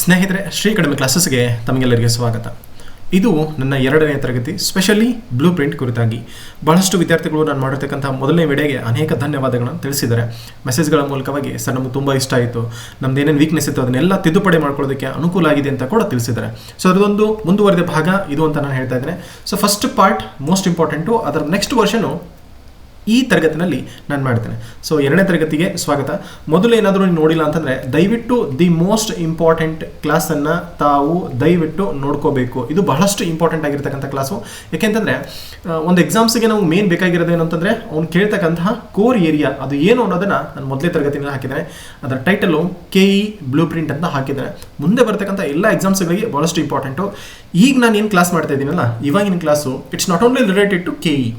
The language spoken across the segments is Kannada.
ಸ್ನೇಹಿತರೆ, ಶ್ರೀ ಕಡಿಮೆ ಕ್ಲಾಸಸ್ಗೆ ತಮಗೆಲ್ಲರಿಗೆ ಸ್ವಾಗತ. ಇದು ನನ್ನ ಎರಡನೇ ತರಗತಿ ಸ್ಪೆಷಲಿ ಬ್ಲೂ ಪ್ರಿಂಟ್ ಕುರಿತಾಗಿ. ಬಹಳಷ್ಟು ವಿದ್ಯಾರ್ಥಿಗಳು ನಾನು ಮಾಡಿರ್ತಕ್ಕಂಥ ಮೊದಲನೇ ವಿಡಿಯೋಗೆ ಅನೇಕ ಧನ್ಯವಾದಗಳನ್ನು ತಿಳಿಸಿದ್ದಾರೆ. ಮೆಸೇಜ್ಗಳ ಮೂಲಕವಾಗಿ ಸರ್ ನಮಗೆ ತುಂಬ ಇಷ್ಟ ಆಯಿತು. ನಮ್ದು ಏನೇನು ವೀಕ್ನೆಸ್ ಇತ್ತು ಅದನ್ನೆಲ್ಲ ತಿದ್ದುಪಡಿ ಮಾಡ್ಕೊಳ್ಳೋದಕ್ಕೆ ಅನುಕೂಲ ಆಗಿದೆ ಅಂತ ಕೂಡ ತಿಳಿಸಿದ್ದಾರೆ. ಸೊ ಅದೊಂದು ಮುಂದುವರೆದ ಭಾಗ ಇದು ಅಂತ ನಾನು ಹೇಳ್ತಾ ಇದ್ದೇನೆ. So first part most important ಅದರ ನೆಕ್ಸ್ಟ್ ವರ್ಷನು ಈ ತರಗತಿನಲ್ಲಿ ನಾನು ಮಾಡ್ತೇನೆ. ಸೊ ಎರಡನೇ ತರಗತಿಗೆ ಸ್ವಾಗತ. ಮೊದಲು ಏನಾದರೂ ನೀವು ನೋಡಿಲ್ಲ ಅಂತಂದರೆ, ದಯವಿಟ್ಟು ದಿ ಮೋಸ್ಟ್ ಇಂಪಾರ್ಟೆಂಟ್ ಕ್ಲಾಸನ್ನು ತಾವು ದಯವಿಟ್ಟು ನೋಡ್ಕೋಬೇಕು. ಇದು ಬಹಳಷ್ಟು ಇಂಪಾರ್ಟೆಂಟ್ ಆಗಿರ್ತಕ್ಕಂಥ ಕ್ಲಾಸು ಯಾಕೆಂತಂದರೆ ಒಂದು ಎಕ್ಸಾಮ್ಸಿಗೆ ನಾವು ಮೇನ್ ಬೇಕಾಗಿರೋದು ಅಂತಂದರೆ, ಅವ್ನು ಕೇಳ್ತಕ್ಕಂತಹ ಕೋರ್ ಏರಿಯಾ ಅದು ಏನು ಅನ್ನೋದನ್ನು ನಾನು ಮೊದಲೇ ತರಗತಿನಲ್ಲಿ ಹಾಕಿದ್ದೇನೆ. ಅದರ title K E blueprint ಅಂತ ಹಾಕಿದ್ದೇನೆ. ಮುಂದೆ ಬರ್ತಕ್ಕಂಥ ಎಲ್ಲ ಎಕ್ಸಾಮ್ಸ್ಗಳಿಗೆ ಬಹಳಷ್ಟು ಇಂಪಾರ್ಟೆಂಟು ಈಗ ನಾನು ಏನು ಕ್ಲಾಸ್ ಮಾಡ್ತಾ ಇದ್ದೀನಲ್ಲ, ಇವಾಗಿನ class it's not only related to K E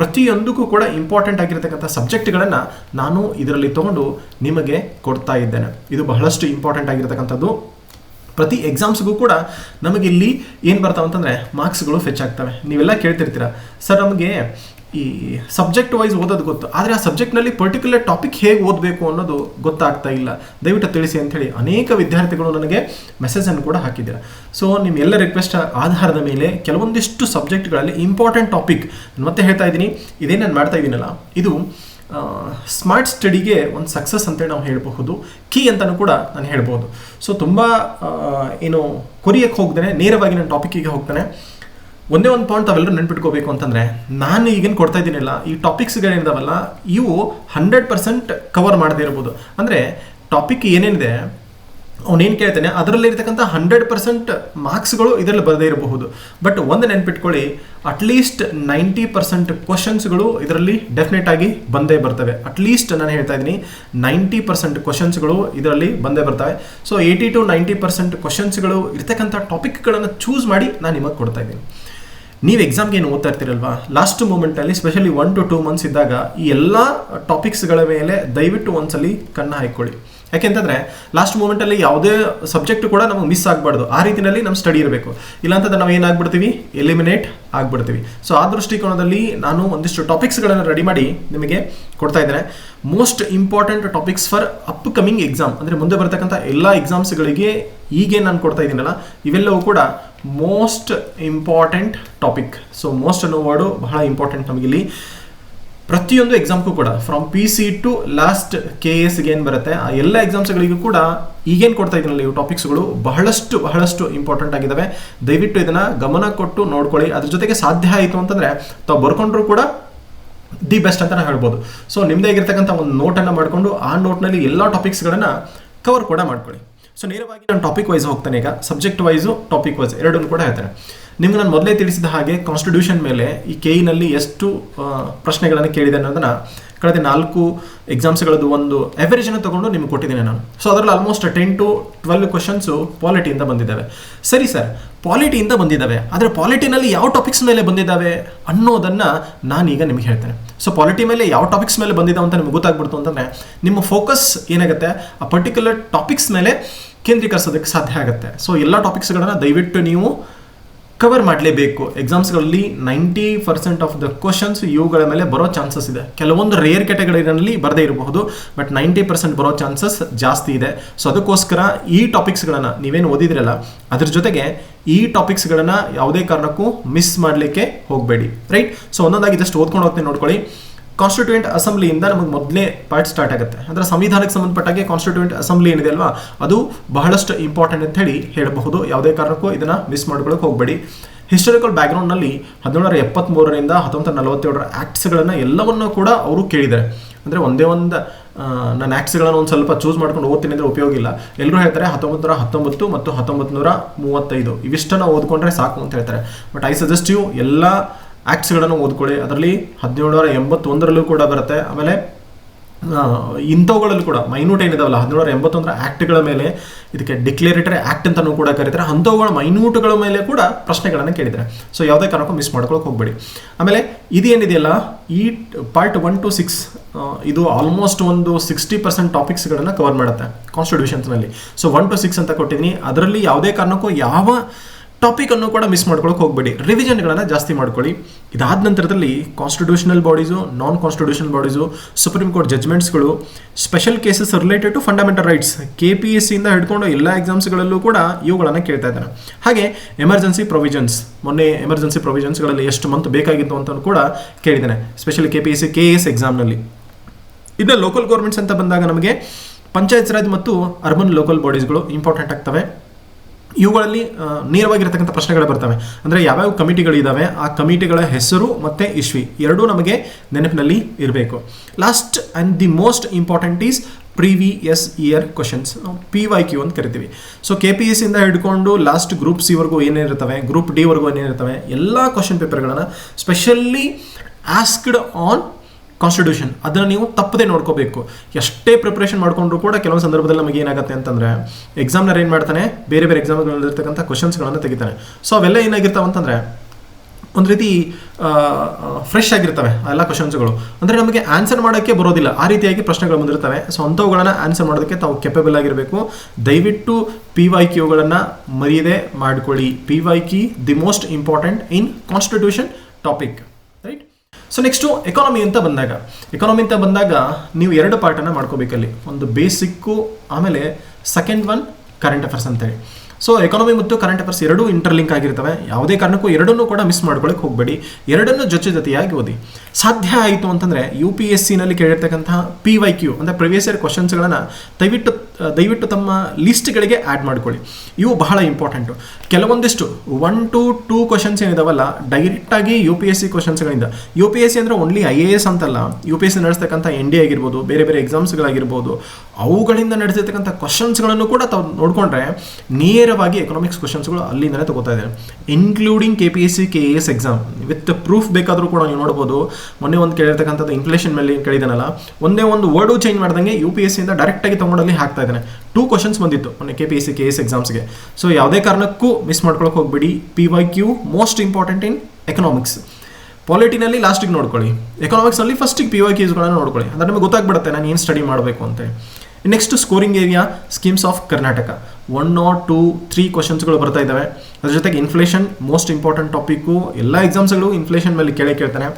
ಪ್ರತಿಯೊಂದಕ್ಕೂ ಕೂಡ ಇಂಪಾರ್ಟೆಂಟ್ ಆಗಿರತಕ್ಕಂಥ ಸಬ್ಜೆಕ್ಟ್ಗಳನ್ನು ನಾನು ಇದರಲ್ಲಿ ತಗೊಂಡು ನಿಮಗೆ ಕೊಡ್ತಾ ಇದ್ದೇನೆ. ಇದು ಬಹಳಷ್ಟು ಇಂಪಾರ್ಟೆಂಟ್ ಆಗಿರತಕ್ಕಂಥದ್ದು. ಪ್ರತಿ ಎಕ್ಸಾಮ್ಸ್ಗೂ ಕೂಡ ನಮಗೆ ಇಲ್ಲಿ ಏನು ಬರ್ತಾವಂತಂದರೆ ಮಾರ್ಕ್ಸ್ಗಳು ಫೆಚ್ ಆಗ್ತವೆ. ನೀವೆಲ್ಲ ಕೇಳ್ತಿರ್ತೀರ. ಸರ್, ನಮಗೆ ಈ ಸಬ್ಜೆಕ್ಟ್ ವೈಸ್ ಓದೋದು ಗೊತ್ತು. ಆದರೆ ಆ ಸಬ್ಜೆಕ್ಟ್ನಲ್ಲಿ ಪರ್ಟಿಕ್ಯುಲರ್ ಟಾಪಿಕ್ ಹೇಗೆ ಓದಬೇಕು ಅನ್ನೋದು ಗೊತ್ತಾಗ್ತಾ ಇಲ್ಲ. ದಯವಿಟ್ಟು ತಿಳಿಸಿ ಅಂಥೇಳಿ ಅನೇಕ ವಿದ್ಯಾರ್ಥಿಗಳು ನನಗೆ ಮೆಸೇಜನ್ನು ಕೂಡ ಹಾಕಿದ್ದೀರ. ಸೊ ನಿಮ್ಮೆಲ್ಲ ರಿಕ್ವೆಸ್ಟ್ ಆಧಾರದ ಮೇಲೆ ಕೆಲವೊಂದಿಷ್ಟು ಸಬ್ಜೆಕ್ಟ್ಗಳಲ್ಲಿ ಇಂಪಾರ್ಟೆಂಟ್ ಟಾಪಿಕ್ ಮತ್ತೆ ಹೇಳ್ತಾ ಇದ್ದೀನಿ. ಇದೇ ನಾನು ಮಾಡ್ತಾ ಇದ್ದೀನಲ್ಲ, ಇದು ಸ್ಮಾರ್ಟ್ ಸ್ಟಡಿಗೆ ಒಂದು ಸಕ್ಸಸ್ ಅಂತೇಳಿ ನಾವು ಹೇಳಬಹುದು. ಕೀ ಅಂತಲೂ ಕೂಡ ನಾನು ಹೇಳ್ಬೋದು ಸೊ ತುಂಬ ಏನು, ಕೊರಿಯಕ್ಕೆ ಹೋಗ್ದೇ ನೇರವಾಗಿ ನಾನು ಟಾಪಿಕ್ಕಿಗೆ ಹೋಗ್ತಾನೆ. ಒಂದೇ ಒಂದು ಪಾಯಿಂಟ್ ತಾವೆಲ್ಲರೂ ನೆನ್ಪಿಟ್ಕೋಬೇಕು ಅಂತಂದರೆ, ನಾನು ಈಗೇನು ಕೊಡ್ತಾ ಇದ್ದೀನಿಲ್ಲ, ಈ ಟಾಪಿಕ್ಸ್ಗಳೇನಿದಾವಲ್ಲ ಇವು ಹಂಡ್ರೆಡ್ ಪರ್ಸೆಂಟ್ ಕವರ್ ಮಾಡದೇ ಇರ್ಬೋದು. ಅಂದರೆ ಟಾಪಿಕ್ ಏನೇನಿದೆ ಅವನೇನು ಕೇಳ್ತಾನೆ ಅದರಲ್ಲಿ ಇರ್ತಕ್ಕಂಥ ಹಂಡ್ರೆಡ್ ಪರ್ಸೆಂಟ್ ಮಾರ್ಕ್ಸ್ಗಳು ಇದರಲ್ಲಿ ಬರದೇ ಇರಬಹುದು. ಬಟ್ ಒಂದು ನೆನ್ಪಿಟ್ಕೊಳ್ಳಿ ಅಟ್ಲೀಸ್ಟ್ ನೈಂಟಿ ಪರ್ಸೆಂಟ್ ಕ್ವಶನ್ಸ್ಗಳು ಇದರಲ್ಲಿ ಡೆಫಿನೆಟ್ ಆಗಿ ಬಂದೇ ಬರ್ತವೆ. ಅಟ್ಲೀಸ್ಟ್ ನಾನು ಹೇಳ್ತಾ ಇದ್ದೀನಿ ನೈಂಟಿ ಪರ್ಸೆಂಟ್ ಕ್ವಶನ್ಸ್ಗಳು ಇದರಲ್ಲಿ ಬಂದೇ ಬರ್ತವೆ. So eighty to ninety percent ಕ್ವಶನ್ಸ್ಗಳು ಇರ್ತಕ್ಕಂಥ ಟಾಪಿಕ್ಗಳನ್ನು ಚೂಸ್ ಮಾಡಿ ನಾನು ನಿಮಗೆ ಕೊಡ್ತಾ ಇದ್ದೀನಿ. ನೀವು ಎಕ್ಸಾಮ್ಗೆ ಏನು ಓದ್ತಾ ಇರ್ತೀರಲ್ವಾ? ಲಾಸ್ಟ್ ಮೂಮೆಂಟಲ್ಲಿ specially one to two months ಇದ್ದಾಗ ಈ ಎಲ್ಲ ಟಾಪಿಕ್ಸ್ಗಳ ಮೇಲೆ ದಯವಿಟ್ಟು ಒಂದ್ಸಲಿ ಕಣ್ಣು ಹಾಕೊಳ್ಳಿ ಯಾಕೆಂತಂದರೆ ಲಾಸ್ಟ್ ಮೂಮೆಂಟಲ್ಲಿ ಯಾವುದೇ ಸಬ್ಜೆಕ್ಟ್ ಕೂಡ ನಮಗೆ ಮಿಸ್ ಆಗಬಾರ್ದು. ಆ ರೀತಿಯಲ್ಲಿ ನಮ್ಮ ಸ್ಟಡಿ ಇರಬೇಕು. ಇಲ್ಲಾಂತಂದ್ರೆ ನಾವು ಏನಾಗ್ಬಿಡ್ತೀವಿ ಎಲಿಮಿನೇಟ್ ಆಗ್ಬಿಡ್ತೀವಿ. ಸೊ ಆ ದೃಷ್ಟಿಕೋನದಲ್ಲಿ ನಾನು ಒಂದಿಷ್ಟು ಟಾಪಿಕ್ಸ್ಗಳನ್ನು ರೆಡಿ ಮಾಡಿ ನಿಮಗೆ ಕೊಡ್ತಾ ಇದ್ದೇನೆ. Most important topics for upcoming exam ಅಂದರೆ ಮುಂದೆ ಬರ್ತಕ್ಕಂಥ ಎಲ್ಲ ಎಕ್ಸಾಮ್ಸ್ಗಳಿಗೆ ಈಗೇನು ನಾನು ಕೊಡ್ತಾ ಇದ್ದೀನಲ್ಲ, ಇವೆಲ್ಲವೂ ಕೂಡ most important topic so most ಅನ್ನೋ ವರ್ಡು ಬಹಳ ಇಂಪಾರ್ಟೆಂಟ್ ನಮಗಿಲ್ಲಿ. ಪ್ರತಿಯೊಂದು ಎಕ್ಸಾಮ್ಗೂ ಕೂಡ from P C to last K ಎಸ್ಗೆ ಏನು ಬರುತ್ತೆ, ಆ ಎಲ್ಲ ಎಕ್ಸಾಮ್ಸ್ಗಳಿಗೂ ಕೂಡ ಈಗೇನು ಕೊಡ್ತಾ ಇದ್ದೀನಲ್ಲ ಇವು ಟಾಪಿಕ್ಸ್ಗಳು ಬಹಳಷ್ಟು ಬಹಳಷ್ಟು ಇಂಪಾರ್ಟೆಂಟ್ ಆಗಿದ್ದಾವೆ ದಯವಿಟ್ಟು ಇದನ್ನು ಗಮನ ಕೊಟ್ಟು ನೋಡ್ಕೊಳ್ಳಿ. ಅದ್ರ ಜೊತೆಗೆ ಸಾಧ್ಯ ಆಯಿತು ಅಂತಂದರೆ, ತಾವು ಬರ್ಕೊಂಡ್ರು ಕೂಡ ದಿ ಬೆಸ್ಟ್ ಅಂತ ನಾವು ಹೇಳ್ಬೋದು. ಸೊ ನಿಮ್ಮದೇ ಆಗಿರ್ತಕ್ಕಂಥ ಒಂದು ನೋಟನ್ನು ಮಾಡಿಕೊಂಡು, ಆ ನೋಟ್ನಲ್ಲಿ ಎಲ್ಲ ಟಾಪಿಕ್ಸ್ಗಳನ್ನು ಕವರ್ ಕೂಡ ಮಾಡ್ಕೊಳ್ಳಿ. ಸೊ ನೇರವಾಗಿ ನಾನು ಟಾಪಿಕ್ ವೈಸ್ ಹೋಗ್ತಾನೆ ಈಗ. ಸಬ್ಜೆಕ್ಟ್ ವೈಸು ಟಾಪಿಕ್ ವೈಸ್ ಎರಡನ್ನು ಕೂಡ ಹೇಳ್ತೇನೆ. ನಿಮ್ಗೆ ನಾನು ಮೊದಲೇ ತಿಳಿಸಿದ ಹಾಗೆ ಕಾನ್ಸ್ಟಿಟ್ಯೂಷನ್ ಮೇಲೆ ಈ ಕೆಇನಲ್ಲಿ ಎಷ್ಟು ಪ್ರಶ್ನೆಗಳನ್ನು ಕೇಳಿದೆ ಅನ್ನೋದನ್ನು ಕಳೆದ ನಾಲ್ಕು ಎಕ್ಸಾಮ್ಸ್ಗಳದ್ದು ಒಂದು ಅನ್ನು ತಗೊಂಡು ನಿಮ್ಗೆ ಕೊಟ್ಟಿದ್ದೀನಿ ನಾನು. ಸೊ ಅದರಲ್ಲಿ almost ten to twelve questions ಪಾಲಿಟಿಯಿಂದ ಬಂದಿದ್ದಾವೆ. ಸರಿ ಸರ್ ಪಾಲಿಟಿಯಿಂದ ಬಂದಿದ್ದಾವೆ. ಆದರೆ ಪಾಲಿಟಿನಲ್ಲಿ ಯಾವ ಟಾಪಿಕ್ಸ್ ಮೇಲೆ ಬಂದಿದ್ದಾವೆ ಅನ್ನೋದನ್ನು ನಾನೀಗ ನಿಮಗೆ ಹೇಳ್ತೇನೆ. ಸೊ ಪಾಲಿಟಿ ಮೇಲೆ ಯಾವ ಟಾಪಿಕ್ಸ್ ಮೇಲೆ ಬಂದಿದ್ದಾವೆ ಅಂತ ನಿಮ್ಗೆ ಗೊತ್ತಾಗ್ಬಿಡ್ತು ಅಂತಂದರೆ, ನಿಮ್ಮ ಫೋಕಸ್ ಏನಾಗುತ್ತೆ? ಆ ಪರ್ಟಿಕ್ಯುಲರ್ ಟಾಪಿಕ್ಸ್ ಮೇಲೆ ಕೇಂದ್ರೀಕರಿಸೋದಕ್ಕೆ ಸಾಧ್ಯ ಆಗುತ್ತೆ. ಸೊ ಎಲ್ಲ ಟಾಪಿಕ್ಸ್ಗಳನ್ನು ದಯವಿಟ್ಟು ನೀವು ಕವರ್ ಮಾಡಲೇಬೇಕು. ಎಕ್ಸಾಮ್ಸ್ಗಳಲ್ಲಿ ninety percent of the questions ಇವುಗಳ ಮೇಲೆ ಬರೋ ಚಾನ್ಸಸ್ ಇದೆ. ಕೆಲವೊಂದು ರೇರ್ ಕ್ಯಾಟಗರಿನಲ್ಲಿ ಬರದೇ ಇರಬಹುದು ಬಟ್ ನೈಂಟಿ ಪರ್ಸೆಂಟ್ ಬರೋ ಚಾನ್ಸಸ್ ಜಾಸ್ತಿ ಇದೆ. ಸೊ ಅದಕ್ಕೋಸ್ಕರ ಈ ಟಾಪಿಕ್ಸ್ಗಳನ್ನು ನೀವೇನು ಓದಿದ್ರಲ್ಲ, ಅದ್ರ ಜೊತೆಗೆ ಈ ಟಾಪಿಕ್ಸ್ಗಳನ್ನು ಯಾವುದೇ ಕಾರಣಕ್ಕೂ ಮಿಸ್ ಮಾಡಲಿಕ್ಕೆ ಹೋಗಬೇಡಿ. ರೈಟ್ ಸೊ ಒಂದೊಂದಾಗಿ ಜಸ್ಟ್ ಓದ್ಕೊಂಡು ಹೋಗ್ತೀನಿ ನೋಡ್ಕೊಳ್ಳಿ. ಕಾನ್ಸ್ಟಿಟ್ಯೂಯೆಂಟ್ ಅಸೆಂಬ್ಲಿಯಿಂದ ನಮಗೆ ಮೊದಲೇ ಪಾರ್ಟ್ ಸ್ಟಾರ್ಟ್ ಆಗುತ್ತೆ. ಅಂದರೆ ಸಂವಿಧಾನಕ್ಕೆ ಸಂಬಂಧಪಟ್ಟಾಗೆ ಕಾನ್ಸ್ಟಿಟ್ಯೂಂಟ್ ಅಸೆಂಬ್ಲಿ ಏನಿದೆ ಅಲ್ವಾ? ಅದು ಬಹಳಷ್ಟು ಇಂಪಾರ್ಟೆಂಟ್ ಅಂತ ಹೇಳಿ ಹೇಳಬಹುದು. ಯಾವುದೇ ಕಾರಣಕ್ಕೂ ಇದನ್ನು ಮಿಸ್ ಮಾಡ್ಕೊಳ್ಳೋಕೆ ಹೋಗಬೇಡಿ. ಹಿಸ್ಟೋರಿಕಲ್ ಬ್ಯಾಕ್ಗ್ರೌಂಡ್ನಲ್ಲಿ ಹದಿನೇಳರ ಎಪ್ಪತ್ತ್ಮೂರರಿಂದ ಹತ್ತೊಂಬತ್ತು ನಲವತ್ತೇಳರ ಆ್ಯಕ್ಟ್ಸ್ಗಳನ್ನು ಎಲ್ಲವನ್ನು ಕೂಡ ಅವರು ಕೇಳಿದ್ದಾರೆ. ಅಂದರೆ ಒಂದೇ ಒಂದು ನನ್ನ ಆ್ಯಕ್ಟ್ಸ್ಗಳನ್ನು ಒಂದು ಸ್ವಲ್ಪ ಚೂಸ್ ಮಾಡ್ಕೊಂಡು ಓದ್ತೀನಿ ಅಂದರೆ ಉಪಯೋಗ ಇಲ್ಲ. ಎಲ್ಲರೂ ಹೇಳ್ತಾರೆ ಹತ್ತೊಂಬತ್ತು ನೂರ ಹತ್ತೊಂಬತ್ತು ಮತ್ತು ಹತ್ತೊಂಬತ್ತು ನೂರ ಮೂವತ್ತೈದು. ಇವಿಷ್ಟನ್ನು ಓದ್ಕೊಂಡ್ರೆ ಸಾಕು ಅಂತ ಹೇಳ್ತಾರೆ. ಬಟ್ ಐ ಸಜೆಸ್ಟ್ ಯು ಎಲ್ಲ ಆ್ಯಕ್ಟ್ಸ್ಗಳನ್ನು ಓದ್ಕೊಳ್ಳಿ. ಅದರಲ್ಲಿ ಹದಿನೇಳುನೂರ ಎಂಬತ್ತೊಂದರಲ್ಲೂ ಕೂಡ ಬರುತ್ತೆ. ಆಮೇಲೆ ಇಂಥವುಗಳಲ್ಲೂ ಕೂಡ ಮೈನ್ಯೂಟ್ ಏನಿದಾವಲ್ಲ ಹದಿನೇಳರ ಎಂಬತ್ತೊಂದರ ಆ್ಯಕ್ಟ್ಗಳ ಮೇಲೆ ಇದಕ್ಕೆ ಡಿಕ್ಲೇರೇಟರಿ ಆ್ಯಕ್ಟ್ ಅಂತಲೂ ಕೂಡ ಕರೀತಾರೆ. ಅಂಥವುಗಳ ಮೈನ್ಯೂಟ್ಗಳ ಮೇಲೆ ಕೂಡ ಪ್ರಶ್ನೆಗಳನ್ನು ಕೇಳಿದ್ದಾರೆ. ಸೊ ಯಾವುದೇ ಕಾರಣಕ್ಕೂ ಮಿಸ್ ಮಾಡ್ಕೊಳಕ್ಕೆ ಹೋಗಬೇಡಿ. ಆಮೇಲೆ, ಇದೇನಿದೆಯಲ್ಲ, ಈ ಪಾರ್ಟ್ ಒನ್ ಟು ಸಿಕ್ಸ್ ಇದು ಆಲ್ಮೋಸ್ಟ್ ಒಂದು ಸಿಕ್ಸ್ಟಿ ಪರ್ಸೆಂಟ್ ಟಾಪಿಕ್ಸ್ಗಳನ್ನು ಕವರ್ ಮಾಡುತ್ತೆ ಕಾನ್ಸ್ಟಿಟ್ಯೂಷನ್ಸ್ನಲ್ಲಿ ಸೊ ಒನ್ ಟು ಸಿಕ್ಸ್ ಅಂತ ಕೊಟ್ಟಿದ್ದೀನಿ. ಅದರಲ್ಲಿ ಯಾವುದೇ ಕಾರಣಕ್ಕೂ ಯಾವ ಟಾಪಿಕ್ ಅನ್ನು ಕೂಡ ಮಿಸ್ ಮಾಡ್ಕೊಳಕ್ಕೆ ಹೋಗಬೇಡಿ. ರಿವಿಷನ್ಗಳನ್ನು ಜಾಸ್ತಿ ಮಾಡ್ಕೊಳ್ಳಿ. ಇದಾದ ನಂತರದಲ್ಲಿ constitutional bodies non constitutional bodies supreme court ಜಜ್ಮೆಂಟ್ಸ್ಗಳು special cases related to fundamental rights K P S ಸಿಯಿಂದ ಹಿಡ್ಕೊಂಡು ಎಲ್ಲ ಎಕ್ಸಾಮ್ಸ್ಗಳಲ್ಲೂ ಕೂಡ ಇವುಗಳನ್ನು ಕೇಳ್ತಾ ಇದ್ದಾನೆ ಹಾಗೆ ಎಮರ್ಜೆನ್ಸಿ ಪ್ರೊವಿಷನ್ಸ್ ಮೊನ್ನೆ ಎಮರ್ಜೆನ್ಸಿ ಪ್ರೊವಿಜನ್ಸ್ಗಳಲ್ಲಿ ಎಷ್ಟು ಮಂತ್ ಬೇಕಾಗಿತ್ತು ಅಂತ ಕೂಡ ಕೇಳಿದ್ದಾನೆ specially K P S C K S ಎಕ್ಸಾಮ್ನಲ್ಲಿ ಇನ್ನು ಲೋಕಲ್ ಗೌರ್ಮೆಂಟ್ಸ್ ಅಂತ ಬಂದಾಗ ನಮಗೆ ಪಂಚಾಯತ್ ರಾಜ್ ಮತ್ತು ಅರ್ಬನ್ ಲೋಕಲ್ ಬಾಡೀಸ್ಗಳು ಇಂಪಾರ್ಟೆಂಟ್ ಆಗ್ತವೆ. ಇವುಗಳಲ್ಲಿ ನೇರವಾಗಿರತಕ್ಕಂಥ ಪ್ರಶ್ನೆಗಳು ಬರ್ತವೆ. ಅಂದರೆ ಯಾವ್ಯಾವ ಕಮಿಟಿಗಳಿದ್ದಾವೆ ಆ ಕಮಿಟಿಗಳ ಹೆಸರು ಮತ್ತು ಇಶ್ವಿ, ಎರಡೂ ನಮಗೆ ನೆನಪಿನಲ್ಲಿ ಇರಬೇಕು. Last and the most important is S year questions P Y Q ಅಂತ ಕರಿತೀವಿ. ಸೊ ಕೆ ಪಿ ಎಸ್ ಇಂದ ಹಿಡ್ಕೊಂಡು ಲಾಸ್ಟ್ ಗ್ರೂಪ್ ಸಿವರೆಗೂ ಏನೇನಿರ್ತವೆ ಗ್ರೂಪ್ ಡಿ ವರ್ಗೂ ಏನೇನಿರ್ತವೆ, ಎಲ್ಲ ಕ್ವಶನ್ ಪೇಪರ್ಗಳನ್ನು ಸ್ಪೆಷಲ್ಲಿ ಆಸ್ಕ್ಡ್ ಆನ್ ಕಾನ್ಸ್ಟಿಟ್ಯೂಷನ್ ಅದನ್ನು ನೀವು ತಪ್ಪದೆ ನೋಡ್ಕೋಬೇಕು. ಎಷ್ಟೇ ಪ್ರಿಪ್ರೇಷನ್ ಮಾಡಿಕೊಂಡ್ರು ಕೂಡ ಕೆಲವೊಂದು ಸಂದರ್ಭದಲ್ಲಿ ನಮಗೆ ಏನಾಗುತ್ತೆ ಅಂತಂದರೆ ಎಕ್ಸಾಮ್ನರ್ ಏನು ಮಾಡ್ತಾನೆ, ಬೇರೆ ಬೇರೆ ಎಕ್ಸಾಮ್ಗಳಲ್ಲಿರ್ತಕ್ಕಂಥ ಕ್ವಶನ್ಸ್ಗಳನ್ನು ತೆಗಿತಾನೆ. ಸೊ ಅವೆಲ್ಲ ಏನಾಗಿರ್ತಾವೆ ಅಂತಂದರೆ, ಒಂದು ರೀತಿ ಫ್ರೆಶ್ ಆಗಿರ್ತವೆ ಎಲ್ಲ ಕ್ವಶನ್ಸ್ಗಳು ಅಂದರೆ ನಮಗೆ ಆನ್ಸರ್ ಮಾಡೋಕ್ಕೆ ಬರೋದಿಲ್ಲ. ಆ ರೀತಿಯಾಗಿ ಪ್ರಶ್ನೆಗಳು ಬಂದಿರ್ತವೆ. ಸೊ ಅಂಥವುಗಳನ್ನು ಆನ್ಸರ್ ಮಾಡೋದಕ್ಕೆ ತಾವು ಕೆಪೇಬಲ್ ಆಗಿರಬೇಕು. ದಯವಿಟ್ಟು ಪಿ ವೈ ಕ್ಯೂಗಳನ್ನು ಮರೆಯದೆ ಮಾಡಿಕೊಳ್ಳಿ. P Y Q the most important in constitution topic so next economy ಅಂತ ಬಂದಾಗ ಎಕಾನಮಿ ಅಂತ ಬಂದಾಗ ನೀವು ಎರಡು ಪಾರ್ಟನ್ನು ಮಾಡ್ಕೋಬೇಕಲ್ಲಿ. ಒಂದು ಬೇಸಿಕ್ಕು, ಆಮೇಲೆ ಸೆಕೆಂಡ್ ಒನ್ ಕರೆಂಟ್ ಅಫೇರ್ಸ್ ಅಂತೇಳಿ. ಸೊ ಎಕಾನಮಿ ಮತ್ತು ಕರೆಂಟ್ ಅಫೇರ್ಸ್ ಎರಡೂ ಇಂಟರ್ಲಿಂಕ್ ಆಗಿರ್ತವೆ. ಯಾವುದೇ ಕಾರಣಕ್ಕೂ ಎರಡನ್ನೂ ಕೂಡ ಮಿಸ್ ಮಾಡ್ಕೊಳಕ್ಕೆ ಹೋಗಬೇಡಿ. ಎರಡನ್ನೂ ಜೊತೆ ಜೊತೆಯಾಗಿ ಓದಿ. ಸಾಧ್ಯ ಆಯಿತು ಅಂತಂದರೆ ಯು ಪಿ ಎಸ್ ಸಿನಲ್ಲಿ ಕೇಳಿರ್ತಕ್ಕಂತಹ ಪಿ ವೈ ಕ್ಯೂ ಅಂದರೆ ಪ್ರಿವಿಯಸ್ ಇಯರ್ ಕ್ವಶನ್ಸ್ಗಳನ್ನು ದಯವಿಟ್ಟು ದಯವಿಟ್ಟು ತಮ್ಮ ಲಿಸ್ಟ್ಗಳಿಗೆ ಆ್ಯಡ್ ಮಾಡ್ಕೊಳ್ಳಿ. ಇವು ಬಹಳ ಇಂಪಾರ್ಟೆಂಟು ಕೆಲವೊಂದಿಷ್ಟು ಒನ್ ಟು ಟೂ ಕ್ವಶನ್ಸ್ ಏನಿದಾವಲ್ಲ ಡೈರೆಕ್ಟಾಗಿ ಯು ಪಿ ಎಸ್ ಸಿ ಕ್ವಶನ್ಸ್ಗಳಿಂದ ಯು ಪಿ ಎಸ್ ಸಿ ಅಂದರೆ ಓನ್ಲಿ ಐ ಎ ಎಸ್ ಅಂತಲ್ಲ. ಯು ಪಿ ಎಸ್ ಸಿ ನಡೆಸ್ತಕ್ಕಂಥ ಎನ್ ಡಿ ಆಗಿರ್ಬೋದು, ಬೇರೆ ಬೇರೆ ಎಕ್ಸಾಮ್ಸ್ಗಳಾಗಿರ್ಬೋದು ಅವುಗಳಿಂದ ನಡೆಸಿರ್ತಕ್ಕಂಥ ಕ್ವಶನ್ಸ್ಗಳನ್ನು ಕೂಡ ತಾವು ನೋಡಿಕೊಂಡ್ರೆ ನೇರವಾಗಿ ಎಕನಾಮಿಕ್ಸ್ ಕ್ವಶನ್ಸ್ಗಳು ಅಲ್ಲಿಂದಲೇ ತಗೋತಾ ಇದ್ದಾರೆ. Including K P S C K A S exam with proof ಬೇಕಾದರೂ ಕೂಡ ನೀವು ನೋಡ್ಬೋದು. ಮೊನ್ನೆ ಒಂದು ಕೇಳಿರ್ತಕ್ಕಂಥದ್ದು ಇನ್ಫ್ಲೇಷನ್ ಮೇಲೆ ಕೇಳಿದನಲ್ಲ. ಒಂದೇ ಒಂದು ವರ್ಡು ಚೇಂಜ್ ಮಾಡ್ದಂಗೆ ಯು ಪಿ ಎಸ್ ಸಿಯಿಂದ ಡೈರೆಕ್ಟಾಗಿ ತೊಗೊಂಡಲ್ಲಿ ಹಾಕ್ತಾ ಇದ್ದಾನೆ ಟೂ ಕ್ವಶನ್ಸ್ ಬಂದಿತ್ತು ಮೊನ್ನೆ K P S C K S ಎಕ್ಸಾಮ್ಸ್ಗೆ so ಯಾವುದೇ ಕಾರಣಕ್ಕೂ ಮಿಸ್ ಮಾಡ್ಕೊಳಕ್ಕೆ ಹೋಗ್ಬಿಡಿ. P Y Q most important in economics ಪಾಲಿಟಿನಲ್ಲಿ ಲಾಸ್ಟಿಗೆ ನೋಡ್ಕೊಳ್ಳಿ. ಎಕನಾಮಿಕ್ಸಲ್ಲಿ ಫಸ್ಟಿಗೆ ಪಿ ವೈ ಕ್ಯೂಸ್ಗಳನ್ನ ನೋಡ್ಕೊಳ್ಳಿ. ಅಂದ್ರೆ ನಿಮಗೆ ಗೊತ್ತಾಗ್ಬಿಡುತ್ತೆ ನಾನು ಏನು ಸ್ಟಡಿ ಮಾಡಬೇಕು ಅಂತೇಳಿ. Next scoring area schemes of Karnataka one or two three ಕ್ವಶನ್ಸ್ಗಳು ಬರ್ತಾ ಇದ್ದಾವೆ ಅದ್ರ ಜೊತೆಗೆ ಇನ್ಫ್ಲೇಷನ್ ಮೋಸ್ಟ್ ಇಂಪಾರ್ಟೆಂಟ್ ಟಾಪಿಕ್ಕು ಎಲ್ಲ ಎಕ್ಸಾಮ್ಸ್ಗಳು ಇನ್ಫ್ಲೇಷನ್ ಮೇಲೆ ಕೇಳೇ ಕೇಳ್ತಾನೆ.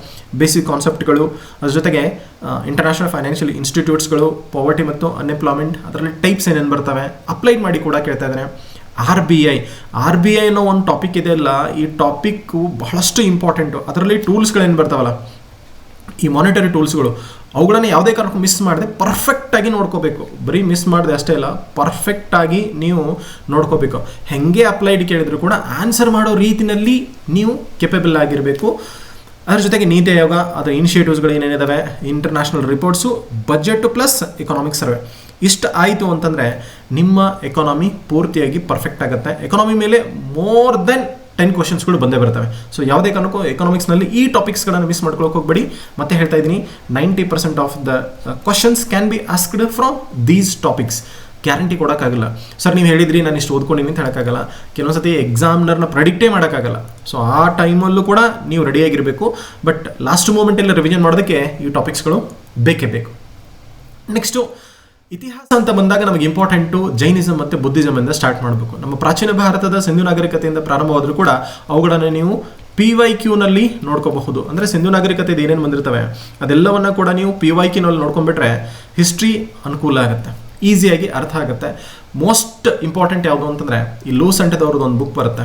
ಬೇಸಿಕ್ ಕಾನ್ಸೆಪ್ಟ್ಗಳು ಅದ್ರ ಜೊತೆಗೆ ಇಂಟರ್ನ್ಯಾಷನಲ್ ಫೈನಾನ್ಷಿಯಲ್ ಇನ್ಸ್ಟಿಟ್ಯೂಟ್ಸ್ಗಳು ಪಾವರ್ಟಿ ಮತ್ತು ಅನ್ಎಂಪ್ಲಾಯ್ಮೆಂಟ್ ಅದರಲ್ಲಿ ಟೈಪ್ಸ್ ಏನೇನು ಬರ್ತವೆ ಅಪ್ಲೈ ಮಾಡಿ ಕೂಡ ಕೇಳ್ತಾ ಇದ್ದಾನೆ R B I R B I ಅನ್ನೋ ಒಂದು ಟಾಪಿಕ್ ಇದೆಯಲ್ಲ ಈ ಟಾಪಿಕ್ಕು ಬಹಳಷ್ಟು ಇಂಪಾರ್ಟೆಂಟು ಅದರಲ್ಲಿ ಟೂಲ್ಸ್ಗಳೇನು ಬರ್ತಾವಲ್ಲ, ಈ ಮಾನಿಟರಿ ಟೂಲ್ಸ್ಗಳು ಅವುಗಳನ್ನು ಯಾವುದೇ ಕಾರಣಕ್ಕೂ ಮಿಸ್ ಮಾಡದೆ ಪರ್ಫೆಕ್ಟಾಗಿ ನೋಡ್ಕೋಬೇಕು. ಬರೀ ಮಿಸ್ ಮಾಡಿದೆ ಅಷ್ಟೇ ಅಲ್ಲ ಪರ್ಫೆಕ್ಟಾಗಿ ನೀವು ನೋಡ್ಕೋಬೇಕು. ಹೆಂಗೆ ಅಪ್ಲೈಡ್ ಕೇಳಿದ್ರು ಕೂಡ ಆನ್ಸರ್ ಮಾಡೋ ರೀತಿನಲ್ಲಿ ನೀವು ಕೆಪೆಬಲ್ ಆಗಿರಬೇಕು. ಅದರ ಜೊತೆಗೆ ನೀತಿ ಆಯೋಗ ಅದರ ಇನಿಷಿಯೇಟಿವ್ಸ್ಗಳು ಏನೇನಿದ್ದಾವೆ international reports budget plus economic survey ಇಷ್ಟು ಆಯಿತು ಅಂತಂದರೆ ನಿಮ್ಮ ಎಕಾನಮಿ ಪೂರ್ತಿಯಾಗಿ ಪರ್ಫೆಕ್ಟ್ ಆಗುತ್ತೆ. ಎಕಾನಮಿ ಮೇಲೆ ಮೋರ್ ದೆನ್ ಟೆನ್ ಕ್ವಶನ್ಸ್ಗಳು ಬಂದೇ ಬರ್ತವೆ. ಸೊ ಯಾವುದೇ ಕಾರಣಕ್ಕೂ ಎಕನಾಮಿಕ್ಸ್ನಲ್ಲಿ ಈ ಟಾಪಿಕ್ಸ್ಗಳನ್ನು ಮಿಸ್ ಮಾಡ್ಕೊಳಕ್ಕೆ ಹೋಗಬೇಡಿ. ಮತ್ತೆ ಹೇಳ್ತಾ ಇದ್ದೀನಿ ninety percent of the questions can be asked from these topics guarantee ಕೊಡೋಕ್ಕಾಗಲ್ಲ. Sir ನೀವು ಹೇಳಿದ್ರಿ, ನಾನು ಇಷ್ಟು ಓದ್ಕೊಂಡಿನಿ ಅಂತ ಹೇಳೋಕ್ಕಾಗಲ್ಲ. ಕೆಲವೊಂದು ಸತಿ ಎಕ್ಸಾಮ್ನರ್ನ ಪ್ರೆಡಿಕ್ಟೇ ಮಾಡೋಕ್ಕಾಗಲ್ಲ. ಸೊ ಆ ಟೈಮಲ್ಲೂ ಕೂಡ ನೀವು ರೆಡಿಯಾಗಿರಬೇಕು ಬಟ್ ಲಾಸ್ಟ್ ಮೂಮೆಂಟಲ್ಲಿ ರಿವಿಷನ್ ಮಾಡೋದಕ್ಕೆ ಈ ಟಾಪಿಕ್ಸ್ಗಳು ಬೇಕೇ ಬೇಕು. ನೆಕ್ಸ್ಟು ಇತಿಹಾಸ ಅಂತ ಬಂದಾಗ ನಮಗೆ ಇಂಪಾರ್ಟೆಂಟು ಜೈನಿಸಂ ಮತ್ತು ಬುದ್ಧಿಸಮ್ ಇಂದ ಸ್ಟಾರ್ಟ್ ಮಾಡಬೇಕು. ನಮ್ಮ ಪ್ರಾಚೀನ ಭಾರತದ ಸಿಂಧು ನಾಗರಿಕತೆಯಿಂದ ಪ್ರಾರಂಭವಾದರೂ ಕೂಡ ಅವುಗಳನ್ನು ನೀವು ಪಿ ವೈ ಕ್ಯೂನಲ್ಲಿ ನೋಡ್ಕೋಬಹುದು. ಅಂದರೆ ಸಿಂಧು ನಾಗರಿಕತೆ ಏನೇನು ಬಂದಿರ್ತವೆ, ಅದೆಲ್ಲವನ್ನ ಕೂಡ ನೀವು ಪಿ ವೈ ಕ್ಯೂನಲ್ಲಿ ನೋಡ್ಕೊಂಡ್ಬಿಟ್ರೆ ಹಿಸ್ಟ್ರಿ ಅನುಕೂಲ ಆಗುತ್ತೆ. ಈಸಿಯಾಗಿ ಅರ್ಥ ಆಗುತ್ತೆ. ಮೋಸ್ಟ್ ಇಂಪಾರ್ಟೆಂಟ್ ಯಾವುದು ಅಂತಂದರೆ, ಈ ಲೂಸ್ ಅಂಟದವ್ರದ್ದು ಒಂದು ಬುಕ್ ಬರುತ್ತೆ.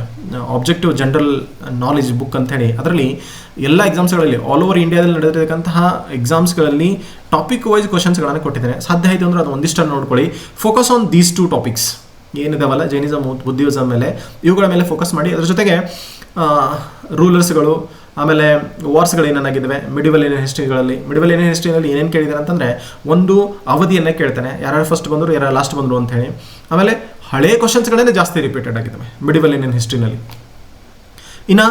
ಆಬ್ಜೆಕ್ಟಿವ್ ಜನರಲ್ ನಾಲೆಜ್ ಬುಕ್ ಅಂತ ಹೇಳಿ ಅದರಲ್ಲಿ ಎಲ್ಲ ಎಕ್ಸಾಮ್ಸ್ಗಳಲ್ಲಿ ಆಲ್ ಓವರ್ ಇಂಡಿಯಾದಲ್ಲಿ ನಡೆದಿರತಕ್ಕಂತಹ ಎಕ್ಸಾಮ್ಸ್ಗಳಲ್ಲಿ ಟಾಪಿಕ್ ವೈಸ್ ಕ್ವಶನ್ಸ್ಗಳನ್ನು ಕೊಟ್ಟಿದ್ದೇನೆ. ಸಾಧ್ಯ ಆಯಿತು ಅಂದರೆ ಅದು ಒಂದಿಷ್ಟನ್ನು ನೋಡ್ಕೊಳ್ಳಿ. Focus on these two topics ಏನಿದಾವಲ್ಲ? Jainism Buddhism ಮೇಲೆ ಇವುಗಳ ಮೇಲೆ ಫೋಕಸ್ ಮಾಡಿ. ಅದರ ಜೊತೆಗೆ ರೂಲರ್ಸ್ಗಳು ಆಮೇಲೆ ವಾರ್ಸ್ಗಳು ಏನೇನಾಗಿದ್ದಾವೆ? ಮಿಡಿವಲ್ ಏನೇನು ಹಿಸ್ಟ್ರಿಗಳಲ್ಲಿ ಮಿಡಿವಲ್ ಏನೇನು ಹಿಸ್ಟ್ರಿನಲ್ಲಿ ಏನೇನು ಕೇಳಿದ್ದಾರೆ ಅಂತಂದರೆ ಒಂದು ಅವಧಿಯನ್ನು ಕೇಳ್ತಾನೆ. ಯಾರ್ಯಾರು ಫಸ್ಟ್ ಬಂದರು ಯಾರು ಲಾಸ್ಟ್ ಬಂದರು ಅಂತ ಹೇಳಿ ಆಮೇಲೆ ಹಳೆ ಕ್ವಶನ್ಸ್ಗಳೇ ಜಾಸ್ತಿ ರಿಪೀಟೆಡ್ ಆಗಿದ್ದಾವೆ ಮಿಡಿವಲ್ ಏನೇನು ಹಿಸ್ಟ್ರಿನಲ್ಲಿ ಇನ್ನು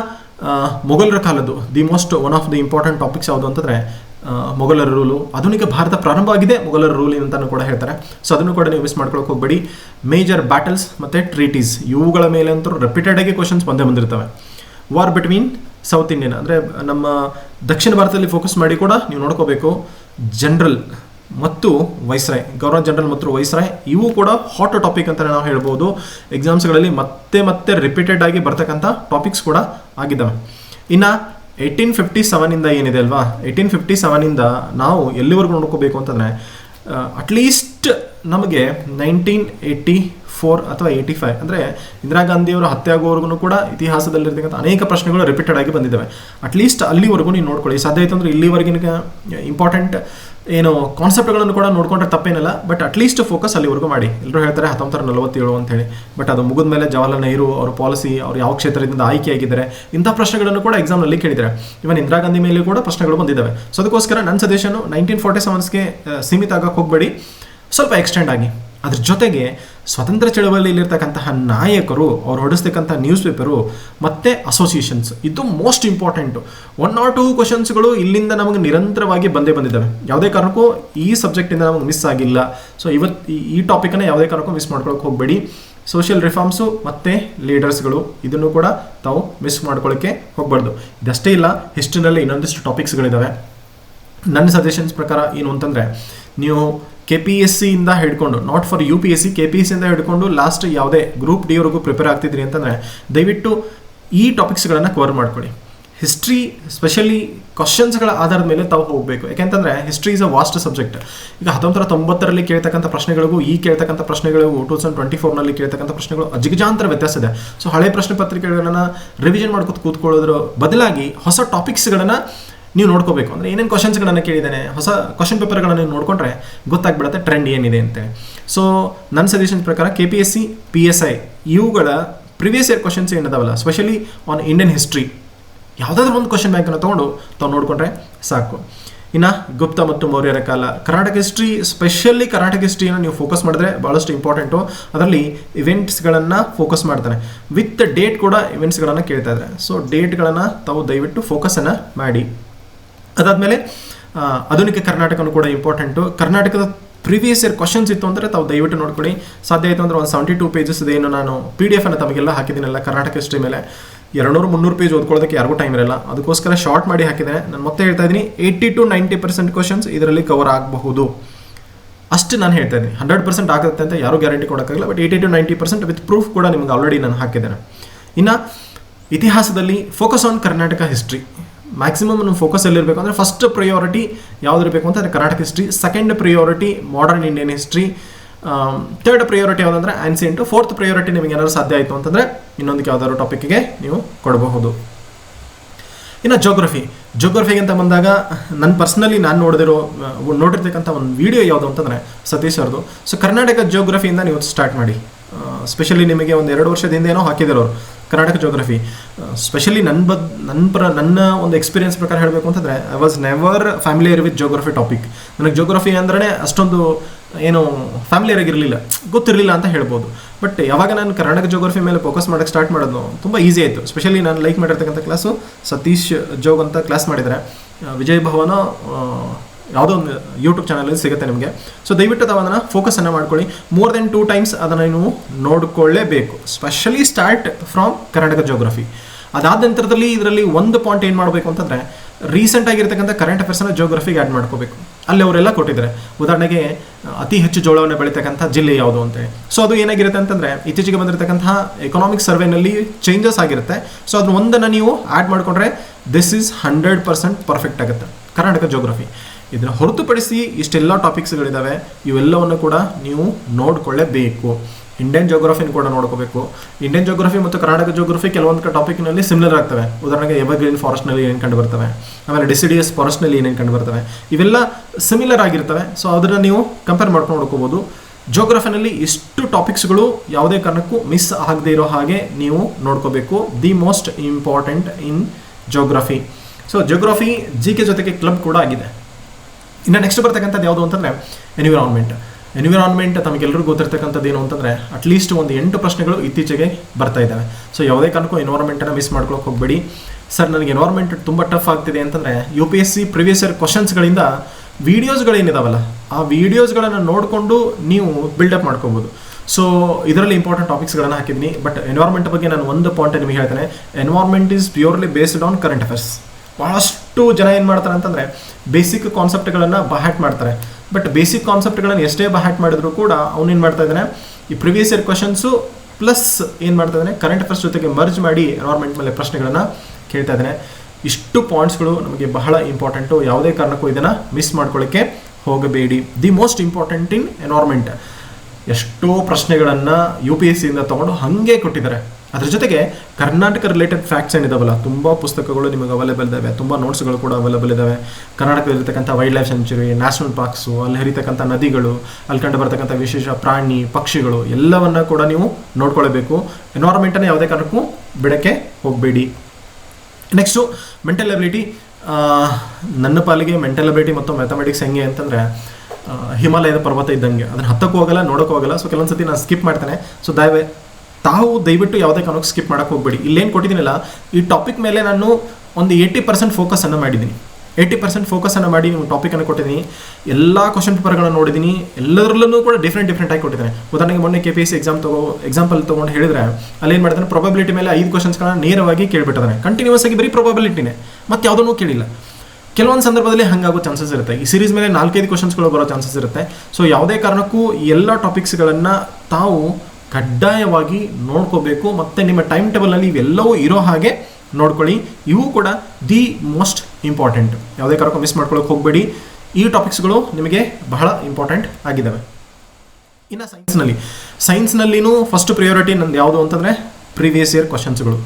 ಮೊಘಲರ ಕಾಲದ್ದು the most one of the important topics ಯಾವುದು ಅಂತಂದರೆ ಮೊಘಲರ ರೂಲು ಆಧುನಿಕ ಭಾರತ ಪ್ರಾರಂಭ ಆಗಿದೆ, ಮೊಘಲರ ರೂಲ್ ಅಂತಲೂ ಕೂಡ ಹೇಳ್ತಾರೆ. ಸೊ ಅದನ್ನು ಕೂಡ ನೀವು ಮಿಸ್ ಮಾಡ್ಕೊಳಕ್ಕೆ ಹೋಗಬೇಡಿ. ಮೇಜರ್ ಬ್ಯಾಟಲ್ಸ್ ಮತ್ತು ಟ್ರೀಟೀಸ್ ಇವುಗಳ ಮೇಲೆ ಅಂತೂ ರಿಪೀಟೆಡ್ ಆಗಿ ಕ್ವಶನ್ಸ್ ಬಂದೇ ಬಂದಿರ್ತವೆ. ವಾರ್ ಬಿಟ್ವೀನ್ ಸೌತ್ ಇಂಡಿಯನ್ ಅಂದರೆ ನಮ್ಮ ದಕ್ಷಿಣ ಭಾರತದಲ್ಲಿ ಫೋಕಸ್ ಮಾಡಿ ಕೂಡ ನೀವು ನೋಡ್ಕೋಬೇಕು. ಜನರಲ್ ಮತ್ತು ವೈಸ್ರಾಯ್ ಗವರ್ನರ್ ಜನರಲ್ ಮತ್ತು ವೈಸ್ರಾಯ್ ಇವು ಕೂಡ ಹಾಟ್ ಟಾಪಿಕ್ ಅಂತಲೇ ನಾವು ಹೇಳ್ಬೋದು. ಎಕ್ಸಾಮ್ಸ್ಗಳಲ್ಲಿ ಮತ್ತೆ ಮತ್ತೆ ರಿಪೀಟೆಡ್ ಆಗಿ ಬರ್ತಕ್ಕಂಥ ಟಾಪಿಕ್ಸ್ ಕೂಡ ಆಗಿದ್ದಾವೆ. ಇನ್ನು ಏಯ್ಟೀನ್ ಫಿಫ್ಟಿ ಸೆವೆನಿಂದ ಏನಿದೆ ಅಲ್ವಾ? ಏಯ್ಟೀನ್ ಫಿಫ್ಟಿ ಸೆವೆನಿಂದ ನಾವು ಎಲ್ಲಿವರೆಗೂ ನೋಡ್ಕೋಬೇಕು ಅಂತಂದರೆ ಅಟ್ಲೀಸ್ಟ್ ನಮಗೆ ನೈನ್ಟೀನ್ ಏಯ್ಟಿ ಫೋರ್ ಅಥವಾ ಏಯ್ಟಿ ಫೈವ್ ಅಂದರೆ ಇಂದಿರಾ ಗಾಂಧಿಯವರು ಹತ್ಯೆ ಆಗೋವರೆಗೂ ಕೂಡ ಇತಿಹಾಸದಲ್ಲಿರ್ತಕ್ಕಂಥ ಅನೇಕ ಪ್ರಶ್ನೆಗಳು ರಿಪೀಟೆಡ್ ಆಗಿ ಬಂದಿದ್ದಾವೆ. ಅಟ್ಲೀಸ್ಟ್ ಅಲ್ಲಿವರೆಗೂ ನೀವು ನೋಡ್ಕೊಳ್ಳಿ. ಸಾಧ್ಯ ಆಯಿತು ಅಂದರೆ ಇಲ್ಲಿವರೆಗಿನ ಇಂಪಾರ್ಟೆಂಟ್ ಏನು ಕಾನ್ಸೆಪ್ಟ್ಗಳನ್ನು ಕೂಡ ನೋಡ್ಕೊಂಡ್ರೆ ತಪ್ಪೇನಲ್ಲ. ಬಟ್ ಅಟ್ಲೀಸ್ಟ್ ಫೋಕಸ್ ಅಲ್ಲಿವರೆಗೂ ಮಾಡಿ. ಎಲ್ಲರೂ ಹೇಳ್ತಾರೆ ಹತ್ತೊಂಬತ್ತರ ನಲವತ್ತೇಳು ಅಂತ ಹೇಳಿ. ಬಟ್ ಅದು ಮುಗಿದ ಮೇಲೆ ಜವಾಹರ್ಲಾಲ್ ನೆಹರು ಅವ್ರ ಪಾಲಿಸಿ ಅವ್ರು ಯಾವ ಕ್ಷೇತ್ರದಿಂದ ಆಯ್ಕೆ ಆಗಿದ್ದಾರೆ ಇಂಥ ಪ್ರಶ್ನೆಗಳನ್ನು ಕೂಡ ಎಕ್ಸಾಮ್ನಲ್ಲಿ ಕೇಳಿದ್ದಾರೆ. ಇವನ್ ಇಂದಿರಾ ಗಾಂಧಿ ಮೇಲೆ ಕೂಡ ಪ್ರಶ್ನೆಗಳು ಬಂದಿದ್ದಾವೆ. ಸೊ ಅದಕ್ಕೋಸ್ಕರ ನನ್ನ ಸಜೆಷನು ನೈನ್ಟೀನ್ ಫಾರ್ಟಿ ಸೆವೆನ್ಸ್ಗೆ ಸೀಮಿತ ಆಗಕ್ಕೆ ಹೋಗಬೇಡಿ. ಸ್ವಲ್ಪ ಎಕ್ಸ್ಟೆಂಡ್ ಆಗಿ. ಅದ್ರ ಜೊತೆಗೆ ಸ್ವತಂತ್ರ ಚಳವಳಿಯಲ್ಲಿರ್ತಕ್ಕಂತಹ ನಾಯಕರು, ಅವ್ರು ಹೊಡಿಸ್ತಕ್ಕಂಥ ನ್ಯೂಸ್ ಪೇಪರು ಮತ್ತು ಅಸೋಸಿಯೇಷನ್ಸ್ ಇದು most important one or two ಕ್ವಶನ್ಸ್ಗಳು ಇಲ್ಲಿಂದ ನಮಗೆ ನಿರಂತರವಾಗಿ ಬಂದೇ ಬಂದಿದ್ದಾವೆ. ಯಾವುದೇ ಕಾರಣಕ್ಕೂ ಈ ಸಬ್ಜೆಕ್ಟಿಂದ ನಮಗೆ ಮಿಸ್ ಆಗಿಲ್ಲ. ಸೊ ಇವತ್ತು ಈ- ಟಾಪಿಕನ್ನು ಯಾವುದೇ ಕಾರಣಕ್ಕೂ ಮಿಸ್ ಮಾಡ್ಕೊಳಕ್ಕೆ ಹೋಗಬೇಡಿ. ಸೋಷಿಯಲ್ ರಿಫಾರ್ಮ್ಸು ಮತ್ತು ಲೀಡರ್ಸ್ಗಳು ಇದನ್ನು ಕೂಡ ತಾವು ಮಿಸ್ ಮಾಡ್ಕೊಳ್ಳೋಕ್ಕೆ ಹೋಗಬಾರ್ದು. ಇದಷ್ಟೇ ಇಲ್ಲ ಹಿಸ್ಟ್ರಿನಲ್ಲಿ ಇನ್ನೊಂದಿಷ್ಟು ಟಾಪಿಕ್ಸ್ಗಳಿದ್ದಾವೆ ನನ್ನ ಸಜೆಷನ್ಸ್ ಪ್ರಕಾರ ಏನು ಅಂತಂದರೆ, ನೀವು ಕೆ ಪಿ ಎಸ್ ಸಿಯಿಂದ ಹಿಡ್ಕೊಂಡು not far U P S C K P S ಸಿಯಿಂದ ಹಿಡ್ಕೊಂಡು ಲಾಸ್ಟ್ ಯಾವುದೇ ಗ್ರೂಪ್ ಡಿವರೆಗೂ ಪ್ರಿಪೇರ್ ಆಗ್ತಿದ್ರಿ ಅಂತಂದರೆ, ದಯವಿಟ್ಟು ಈ ಟಾಪಿಕ್ಸ್ಗಳನ್ನು ಕವರ್ ಮಾಡ್ಕೊಳ್ಳಿ. ಹಿಸ್ಟ್ರಿ ಸ್ಪೆಷಲಿ ಕ್ವಶನ್ಸ್ಗಳ ಆಧಾರದ ಮೇಲೆ ತಾವು ಹೋಗಬೇಕು. ಯಾಕೆಂತಂದರೆ history is a vast subject ಈಗ ಹತ್ತೊಂಬತ್ತರ ತೊಂಬತ್ತರಲ್ಲಿ ಕೇಳ್ತಕ್ಕಂಥ ಪ್ರಶ್ನೆಗಳಿಗೂ, ಈ ಕೇಳ್ತಕ್ಕಂಥ ಪ್ರಶ್ನೆಗಳಿಗೂ ಟೂ ತೌಸಂಡ್ ಟ್ವೆಂಟಿ ಫೋರ್ನಲ್ಲಿ ಕೇಳ್ತಕ್ಕಂಥ ಪ್ರಶ್ನೆಗಳು ಅಜಿಗಜಾಂತರ ವ್ಯತ್ಯಾಸ ಇದೆ. ಸೊ ಹಳೆ ಪ್ರಶ್ನೆ ಪತ್ರಿಕೆಗಳನ್ನು ರಿವಿಷನ್ ಮಾಡ್ಕೊತ ಕೂತ್ಕೊಳ್ಳೋದ್ರ ಬದಲಾಗಿ ಹೊಸ ಟಾಪಿಕ್ಸ್ಗಳನ್ನು ನೀವು ನೋಡ್ಕೋಬೇಕು. ಅಂದರೆ ಏನೇನು ಕ್ವಶನ್ಸ್ಗಳನ್ನು ಕೇಳಿದ್ದಾನೆ, ಹೊಸ ಕ್ವಶನ್ ಪೇಪರ್ಗಳನ್ನು ನೀವು ನೋಡ್ಕೊಂಡ್ರೆ ಗೊತ್ತಾಗ್ಬಿಡುತ್ತೆ ಟ್ರೆಂಡ್ ಏನಿದೆ ಅಂತ ಸೊ ನನ್ನ ಸಜೆಷನ್ ಪ್ರಕಾರ K P S C P S I ಇವುಗಳ ಪ್ರಿವಿಯಸ್ ಇಯರ್ ಕ್ವಶನ್ಸ್ ಏನಿದಾವಲ್ಲ ಸ್ಪೆಷಲಿ ಆನ್ ಇಂಡಿಯನ್ ಹಿಸ್ಟ್ರಿ ಯಾವುದಾದ್ರೂ ಒಂದು ಕ್ವಶನ್ ಬ್ಯಾಂಕನ್ನು ತೊಗೊಂಡು ತಾವು ನೋಡಿಕೊಂಡ್ರೆ ಸಾಕು. ಇನ್ನು ಗುಪ್ತ ಮತ್ತು ಮೌರ್ಯರ ಕಾಲ, ಕರ್ನಾಟಕ ಹಿಸ್ಟ್ರಿ ಸ್ಪೆಷಲಿ ಕರ್ನಾಟಕ ಹಿಸ್ಟ್ರಿಯನ್ನು ನೀವು ಫೋಕಸ್ ಮಾಡಿದ್ರೆ ಭಾಳಷ್ಟು ಇಂಪಾರ್ಟೆಂಟು ಅದರಲ್ಲಿ ಇವೆಂಟ್ಸ್ಗಳನ್ನು ಫೋಕಸ್ ಮಾಡ್ತಾರೆ. ವಿತ್ ಡೇಟ್ ಕೂಡ ಇವೆಂಟ್ಸ್ಗಳನ್ನು ಕೇಳ್ತಾ ಇದ್ದಾರೆ. ಸೊ ಡೇಟ್ಗಳನ್ನು ತಾವು ದಯವಿಟ್ಟು ಫೋಕಸನ್ನು ಮಾಡಿ. ಅದಾದಮೇಲೆ ಆಧುನಿಕ ಕರ್ನಾಟಕನೂ ಕೂಡ ಇಂಪಾರ್ಟೆಂಟು ಕರ್ನಾಟಕದ ಪ್ರೀವಿಯಸ್ ಇಯರ್ ಕ್ವಶನ್ಸ್ ಇತ್ತು ಅಂದರೆ ತಾವು ದಯವಿಟ್ಟು ನೋಡ್ಕೊಳ್ಳಿ. ಸಾಧ್ಯ ಆಯಿತು ಅಂದರೆ ಒಂದು ಸೆವೆಂಟಿ ಟೂ ಪೇಜಸ್ ಏನು ನಾನು ಪಿ ಡಿ ಎಫನ್ನು ತಮಗೆಲ್ಲ ಹಾಕಿದ್ದೀನಲ್ಲ ಕರ್ನಾಟಕ ಹಿಸ್ಟ್ರಿ ಮೇಲೆ. ಎರಡುನೂರು, ಮುನ್ನೂರು ಪೇಜ್ ಓದ್ಕೊಳ್ಳೋದಕ್ಕೆ ಯಾರಿಗೂ ಟೈಮ್ ಇರಲ್ಲ. ಅದಕ್ಕೋಸ್ಕರ ಶಾರ್ಟ್ ಮಾಡಿ ಹಾಕಿದ್ದೇನೆ ನಾನು ಮತ್ತೆ ಹೇಳ್ತಾ ಇದ್ದೀನಿ eighty to ninety percent questions ಇದರಲ್ಲಿ ಕವರ್ ಆಗಬಹುದು. ಅಷ್ಟು ನಾನು ಹೇಳ್ತಾ ಇದ್ದೀನಿ. ಹಂಡ್ರೆಡ್ ಪರ್ಸೆಂಟ್ ಆಗುತ್ತೆ ಅಂತ ಯಾರೂ guarantee ಕೊಡೋಕ್ಕಾಗಲ್ಲ but eighty to ninety percent with proof ಕೂಡ ನಿಮ್ಗೆ ಆಲ್ರೆಡಿ ನಾನು ಹಾಕಿದ್ದೇನೆ. ಇನ್ನು ಇತಿಹಾಸದಲ್ಲಿ focus on Karnataka history maximum ನಮ್ಮ ಫೋಕಸ್ ಎಲ್ಲಿರಬೇಕು ಅಂದರೆ ಫಸ್ಟ್ ಪ್ರಿಯಾರಿಟಿ ಯಾವುದಿರಬೇಕು ಅಂತ ಅಂದರೆ Karnataka history second priority modern Indian history third priority ಯಾವುದಂದ್ರೆ ಆನ್ಸಿಯೆಂಟು ಫೋರ್ತ್ ಪ್ರಿಯಾರಿಟಿ ನಿಮಗೆ ಏನಾದರೂ ಸಾಧ್ಯ ಆಯಿತು ಅಂತಂದರೆ ಇನ್ನೊಂದಕ್ಕೆ ಯಾವ್ದಾದ್ರು ಟಾಪಿಕ್ಗೆ ನೀವು ಕೊಡಬಹುದು. ಇನ್ನು ಜೋಗ್ರಫಿ ಜೋಗ್ರಫಿಗೆ ಅಂತ ಬಂದಾಗ ನನ್ನ ಪರ್ಸ್ನಲಿ ನಾನು ನೋಡಿದಿರೋ ನೋಡಿರ್ತಕ್ಕಂಥ ಒಂದು ವಿಡಿಯೋ ಯಾವುದು ಅಂತಂದರೆ ಸತೀಶ್ ಅವ್ರದ್ದು ಸೊ ಕರ್ನಾಟಕ ಜೋಗ್ರಫಿಯಿಂದ ನೀವು ಸ್ಟಾರ್ಟ್ ಮಾಡಿ. ಸ್ಪೆಷಲಿ ನಿಮಗೆ ಒಂದು ಎರಡು ವರ್ಷದ ಹಿಂದೆನೋ ಹಾಕಿದ್ದಾರೆ ಅವರು, ಕರ್ನಾಟಕ ಜೋಗ್ರಫಿ ಸ್ಪೆಷಲಿ ನನ್ನ ಬದ್ ನನ್ನ ಪ್ರ, ನನ್ನ ಒಂದು ಎಕ್ಸ್ಪೀರಿಯನ್ಸ್ ಪ್ರಕಾರ ಹೇಳಬೇಕು ಅಂತಂದರೆ I was never familiar with geography topic ನನಗೆ ಜೋಗ್ರಫಿ ಅಂದ್ರೆ ಅಷ್ಟೊಂದು ಏನು ಫ್ಯಾಮಿಲಿಯರ್ ಆಗಿರಲಿಲ್ಲ ಗೊತ್ತಿರಲಿಲ್ಲ ಅಂತ ಹೇಳ್ಬೋದು. ಬಟ್ ಯಾವಾಗ ನಾನು ಕರ್ನಾಟಕ ಜೋಗ್ರಫಿ ಮೇಲೆ ಫೋಕಸ್ ಮಾಡೋಕ್ಕೆ ಸ್ಟಾರ್ಟ್ ಮಾಡೋದು ತುಂಬ ಈಸಿ ಆಯಿತು. ಸ್ಪೆಷಲಿ ನಾನು ಲೈಕ್ ಮಾಡಿರ್ತಕ್ಕಂಥ ಕ್ಲಾಸು ಸತೀಶ್ ಜೋಗ್ ಅಂತ ಕ್ಲಾಸ್ ಮಾಡಿದರೆ ವಿಜಯ್ ಭವನ ಯಾವುದೋ ಒಂದು ಯೂಟ್ಯೂಬ್ ಚಾನಲಲ್ಲಿ ಸಿಗುತ್ತೆ ನಿಮಗೆ. ಸೊ ದಯವಿಟ್ಟು ತಾವು ಅದನ್ನು ಫೋಕಸನ್ನು ಮಾಡ್ಕೊಳ್ಳಿ. ಮೋರ್ ದೆನ್ ಟೂ ಟೈಮ್ಸ್ ಅದನ್ನು ನೀವು ನೋಡಿಕೊಳ್ಳೇಬೇಕು. Specially start from Karnataka geography ಅದಾದ ನಂತರದಲ್ಲಿ ಇದರಲ್ಲಿ ಒಂದು ಪಾಯಿಂಟ್ ಏನು ಮಾಡಬೇಕು ಅಂತಂದರೆ ರೀಸೆಂಟ್ ಆಗಿರ್ತಕ್ಕಂಥ ಕರೆಂಟ್ ಅಫೇರ್ಸ್ನ ಜೋಗ್ರಫಿಗೆ ಆ್ಯಡ್ ಮಾಡ್ಕೋಬೇಕು. ಅಲ್ಲಿ ಅವರೆಲ್ಲ ಕೊಟ್ಟಿದ್ದಾರೆ. ಉದಾಹರಣೆಗೆ, ಅತಿ ಹೆಚ್ಚು ಜೋಳವನ್ನು ಬೆಳೀತಕ್ಕಂಥ ಜಿಲ್ಲೆ ಯಾವುದು ಅಂತ ಸೊ ಅದು ಏನಾಗಿರುತ್ತೆ ಅಂತಂದರೆ, ಇತ್ತೀಚೆಗೆ ಬಂದಿರತಕ್ಕಂತಹ ಎಕನಾಮಿಕ್ ಸರ್ವೆನಲ್ಲಿ ಚೇಂಜಸ್ ಆಗಿರುತ್ತೆ. ಸೊ ಅದನ್ನ ಒಂದನ್ನು ನೀವು ಆ್ಯಡ್ ಮಾಡಿಕೊಂಡ್ರೆ this is hundred percent perfect ಆಗುತ್ತೆ. ಕರ್ನಾಟಕ ಜೋಗ್ರಫಿ ಇದನ್ನು ಹೊರತುಪಡಿಸಿ ಇಷ್ಟೆಲ್ಲ ಟಾಪಿಕ್ಸ್ಗಳಿದ್ದಾವೆ ಇವೆಲ್ಲವನ್ನು ಕೂಡ ನೀವು ನೋಡಿಕೊಳ್ಳೇಬೇಕು. ಇಂಡಿಯನ್ ಜೋಗ್ರಫಿನ ಕೂಡ ನೋಡ್ಕೋಬೇಕು. ಇಂಡಿಯನ್ ಜೋಗ್ರಫಿ ಮತ್ತು ಕರ್ನಾಟಕ ಜೋಗ್ರಫಿ ಕೆಲವೊಂದು ಟಾಪಿಕ್ನಲ್ಲಿ ಸಿಮಿಲರ್ ಆಗ್ತವೆ. ಉದಾಹರಣೆಗೆ ಎವರ್ಗ್ರೀನ್ ಫಾರೆಸ್ಟ್ನಲ್ಲಿ ಏನೇನು ಕಂಡು ಬರ್ತವೆ ಆಮೇಲೆ ಡಿಸಿಡಿಯಸ್ ಫಾರೆಸ್ಟ್ನಲ್ಲಿ ಏನೇನು ಕಂಡು ಬರ್ತವೆ ಇವೆಲ್ಲ ಸಿಮಿಲರ್ ಆಗಿರ್ತವೆ. ಸೊ ಅದನ್ನು ನೀವು ಕಂಪೇರ್ ಮಾಡ್ಕೊಂಡು ನೋಡ್ಕೋಬೋದು. ಜೋಗ್ರಫಿನಲ್ಲಿ ಇಷ್ಟು ಟಾಪಿಕ್ಸ್ಗಳು ಯಾವುದೇ ಕಾರಣಕ್ಕೂ ಮಿಸ್ ಆಗದೇ ಇರೋ ಹಾಗೆ ನೀವು ನೋಡ್ಕೋಬೇಕು. The most important in geography so geography G K ಜೊತೆಗೆ ಕ್ಲಬ್ ಕೂಡ ಆಗಿದೆ. ಇನ್ನು ನೆಕ್ಸ್ಟ್ ಬರ್ತಕ್ಕಂಥದ್ದು ಯಾವುದು ಅಂತಂದರೆ ಎನ್ವಿರಾನ್ಮೆಂಟ್ ಎನ್ವಿರಾನ್ಮೆಂಟ್ ತಮಗೆಲ್ಲರಿಗೂ ಗೊತ್ತಿರ್ತಕ್ಕಂಥದ್ದು ಏನು ಅಂತಂದರೆ ಅಟ್ಲೀಸ್ಟ್ ಒಂದು ಎಂಟು ಪ್ರಶ್ನೆಗಳು ಇತ್ತೀಚೆಗೆ ಬರ್ತಾ ಇದ್ದಾವೆ. ಸೊ ಯಾವುದೇ ಕಾರಣಕ್ಕೂ ಎನ್ವೈರ್ಮೆಂಟನ್ನು ಮಿಸ್ ಮಾಡ್ಕೊಳಕ್ಕೆ ಹೋಗಬೇಡಿ. ಸರ್ ನನಗೆ ಎನ್ವೈರ್ಮೆಂಟ್ ತುಂಬ ಟಫ್ ಆಗ್ತಿದೆ ಅಂತಂದರೆ U P S C previous year ಕ್ವಶನ್ಸ್ಗಳಿಂದ ವೀಡಿಯೋಸ್ಗಳೇನಿದಾವಲ್ಲ ಆ ವೀಡಿಯೋಸ್ಗಳನ್ನು ನೋಡಿಕೊಂಡು ನೀವು ಬಿಲ್ಡಪ್ ಮಾಡ್ಕೋಬೋದು. ಸೊ ಇದರಲ್ಲಿ ಇಂಪಾರ್ಟೆಂಟ್ ಟಾಪಿಕ್ಸ್ಗಳನ್ನು ಹಾಕಿದ್ದೀನಿ. ಬಟ್ ಎನ್ವೈರ್ಮೆಂಟ್ ಬಗ್ಗೆ ನಾನು ಒಂದು ಪಾಯಿಂಟ್ ನಿಮಗೆ ಹೇಳ್ತೇನೆ. Environment is purely based on current affairs ಭಾಳಷ್ಟು ಜನ ಏನು ಮಾಡ್ತಾರೆ ಅಂತಂದರೆ ಬೇಸಿಕ್ ಕಾನ್ಸೆಪ್ಟ್ಗಳನ್ನು ಬಹ್ಯಾಟ್ ಮಾಡ್ತಾರೆ. ಬಟ್ ಬೇಸಿಕ್ ಕಾನ್ಸೆಪ್ಟ್ಗಳನ್ನು ಎಷ್ಟೇ ಬಹ್ಯಾಟ್ ಮಾಡಿದ್ರು ಕೂಡ ಅವನೇನು ಮಾಡ್ತಾ ಇದ್ದಾನೆ, ಈ ಪ್ರಿವಿಯಸ್ ಇಯರ್ ಕ್ವಶನ್ಸು ಪ್ಲಸ್ ಏನು ಮಾಡ್ತಾ ಇದ್ದಾನೆ ಕರೆಂಟ್ ಅಫೇರ್ಸ್ ಜೊತೆಗೆ ಮರ್ಜ್ ಮಾಡಿ ಎನ್ವೈರ್ಮೆಂಟ್ ಮೇಲೆ ಪ್ರಶ್ನೆಗಳನ್ನು ಕೇಳ್ತಾ ಇದ್ದಾನೆ. ಇಷ್ಟು ಪಾಯಿಂಟ್ಸ್ಗಳು ನಮಗೆ ಬಹಳ ಇಂಪಾರ್ಟೆಂಟು ಯಾವುದೇ ಕಾರಣಕ್ಕೂ ಇದನ್ನು ಮಿಸ್ ಮಾಡ್ಕೊಳ್ಳೋಕ್ಕೆ ಹೋಗಬೇಡಿ. The most important in environment ಎಷ್ಟೋ ಪ್ರಶ್ನೆಗಳನ್ನು ಯು ಪಿ ಎಸ್ ಸಿಯಿಂದ ತೊಗೊಂಡು ಹಾಗೆ ಕೊಟ್ಟಿದ್ದಾರೆ. ಅದ್ರ ಜೊತೆಗೆ ಕರ್ನಾಟಕ ರಿಲೇಟೆಡ್ ಫ್ಯಾಕ್ಟ್ಸ್ ಏನಿದಾವಲ್ಲ, ತುಂಬ ಪುಸ್ತಕಗಳು ನಿಮಗೆ ಅವೈಲೇಬಲ್ ಇದ್ದಾವೆ ತುಂಬ ನೋಟ್ಸ್ಗಳು ಕೂಡ ಅವೈಲೇಬಲ್ ಇದ್ದಾವೆ ಕರ್ನಾಟಕದಲ್ಲಿರ್ತಕ್ಕಂಥ wildlife sanctuary national parks ಅಲ್ಲಿ ಹರಿತಕ್ಕಂಥ ನದಿಗಳು, ಅಲ್ಲಿ ಕಂಡು ಬರ್ತಕ್ಕಂಥ ವಿಶೇಷ ಪ್ರಾಣಿ, ಪಕ್ಷಿಗಳು, ಎಲ್ಲವನ್ನ ಕೂಡ ನೀವು ನೋಡ್ಕೊಳ್ಬೇಕು. ಎನ್ವೈರ್ಮೆಂಟನ್ನು ಯಾವುದೇ ಕಾರಣಕ್ಕೂ ಬಿಡಕ್ಕೆ ಹೋಗಬೇಡಿ. ನೆಕ್ಸ್ಟು ಮೆಂಟಲ್ ಎಬಿಲಿಟಿ ನನ್ನ ಪಾಲಿಗೆ ಮೆಂಟಲ್ ಎಬಿಲಿಟಿ ಮತ್ತು ಮ್ಯಾಥಮೆಟಿಕ್ಸ್ ಹೆಂಗೆ ಅಂತಂದರೆ ಹಿಮಾಲಯದ ಪರ್ವತ ಇದ್ದಂಗೆ. ಅದನ್ನ ಹತ್ತಕ್ಕೂ ಹೋಗಲ್ಲ ನೋಡೋಕ್ಕೂ ಹೋಗಲ್ಲ ಸೊ ಕೆಲವೊಂದು ಸತಿ ನಾನು ಸ್ಕಿಪ್ ಮಾಡ್ತೇನೆ. ಸೊ ದಯವೆ ತಾವು ದಯವಿಟ್ಟು ಯಾವುದೇ ಕಾರಣಕ್ಕೆ ಸ್ಕಿಪ್ ಮಾಡೋಕ್ಕೆ ಹೋಗಬೇಡಿ. ಇಲ್ಲೇನು ಕೊಟ್ಟಿದ್ದೀನಲ್ಲ, ಈ ಟಾಪಿಕ್ ಮೇಲೆ ನಾನು ಒಂದು ಏಯ್ಟಿ ಪರ್ಸೆಂಟ್ ಫೋಕಸನ್ನು ಮಾಡಿದ್ದೀನಿ. ಏಯ್ಟಿ ಪರ್ಸೆಂಟ್ ಫೋಕಸನ್ನು ಮಾಡಿ ನೀವು ಟಾಪಿಕನ್ನು ಕೊಟ್ಟಿದ್ದೀನಿ. ಎಲ್ಲ ಕ್ವಶನ್ ಪೇಪರ್ಗಳನ್ನು ನೋಡಿದ್ದೀನಿ. ಎಲ್ಲದರಲ್ಲೂ ಕೂಡ ಡಿಫ್ರೆಂಟ್ ಡಿಫ್ರೆಂಟ್ ಆಗಿ ಕೊಟ್ಟಿದ್ದೇನೆ ಉದಾಹರಣೆಗೆ ಮೊನ್ನೆ ಕೆ ಪಿ ಎಸ್ ಎಕ್ಸಾಮ್ ತಗೋ ಎಕ್ಸಾಂಪಲ್ ತೊಗೊಂಡು ಹೇಳಿದ್ರೆ ಅಲ್ಲಿ ಏನು ಮಾಡಿದ್ರೆ? ಪ್ರಾಬಬಿಲಿಟಿ ಮೇಲೆ ಐದು ಕ್ವಶನ್ಸ್ಗಳನ್ನ ನೇರವಾಗಿ ಕೇಳಿಬಿಟ್ಟಿದ್ದಾನೆ ಕಂಟಿನ್ಯೂಸ್ ಆಗಿ ಬರೀ ಪ್ರಾಬಬಿಲಿಟಿನೇ ಮತ್ತೆ ಯಾವುದೂ ಕೇಳಿಲ್ಲ. ಕೆಲವೊಂದು ಸಂದರ್ಭದಲ್ಲಿ ಹಂಗಾಗೋ ಚಾನ್ಸಸ್ ಇರುತ್ತೆ. ಈ ಸೀರೀಸ್ ಮೇಲೆ ನಾಲ್ಕೈದು ಕ್ವಶನ್ಸ್ಗಳು ಬರೋ ಚಾನ್ಸಸ್ ಇರುತ್ತೆ. ಸೊ ಯಾವುದೇ ಕಾರಣಕ್ಕೂ ಎಲ್ಲ ಟಾಪಿಕ್ಸ್ಗಳನ್ನು ತಾವು ಕಡ್ಡಾಯವಾಗಿ ನೋಡ್ಕೋಬೇಕು. ಮತ್ತು ನಿಮ್ಮ ಟೈಮ್ ಟೇಬಲಲ್ಲಿ ಇವೆಲ್ಲವೂ ಇರೋ ಹಾಗೆ ನೋಡ್ಕೊಳ್ಳಿ. ಇವು ಕೂಡ ದಿ ಮೋಸ್ಟ್ ಇಂಪಾರ್ಟೆಂಟ್ ಯಾವುದೇ ಕಾರಣಕ್ಕೂ ಮಿಸ್ ಮಾಡ್ಕೊಳ್ಳೋಕೆ ಹೋಗಬೇಡಿ. ಈ ಟಾಪಿಕ್ಸ್ಗಳು ನಿಮಗೆ ಬಹಳ ಇಂಪಾರ್ಟೆಂಟ್ ಆಗಿದ್ದಾವೆ ಇನ್ನು ಸೈನ್ಸ್ನಲ್ಲಿ ಸೈನ್ಸ್ನಲ್ಲಿನೂ ಫಸ್ಟ್ ಪ್ರಿಯಾರಿಟಿ ನಂದು ಯಾವುದು ಅಂತಂದರೆ ಪ್ರೀವಿಯಸ್ ಇಯರ್ ಕ್ವಶನ್ಸ್ಗಳು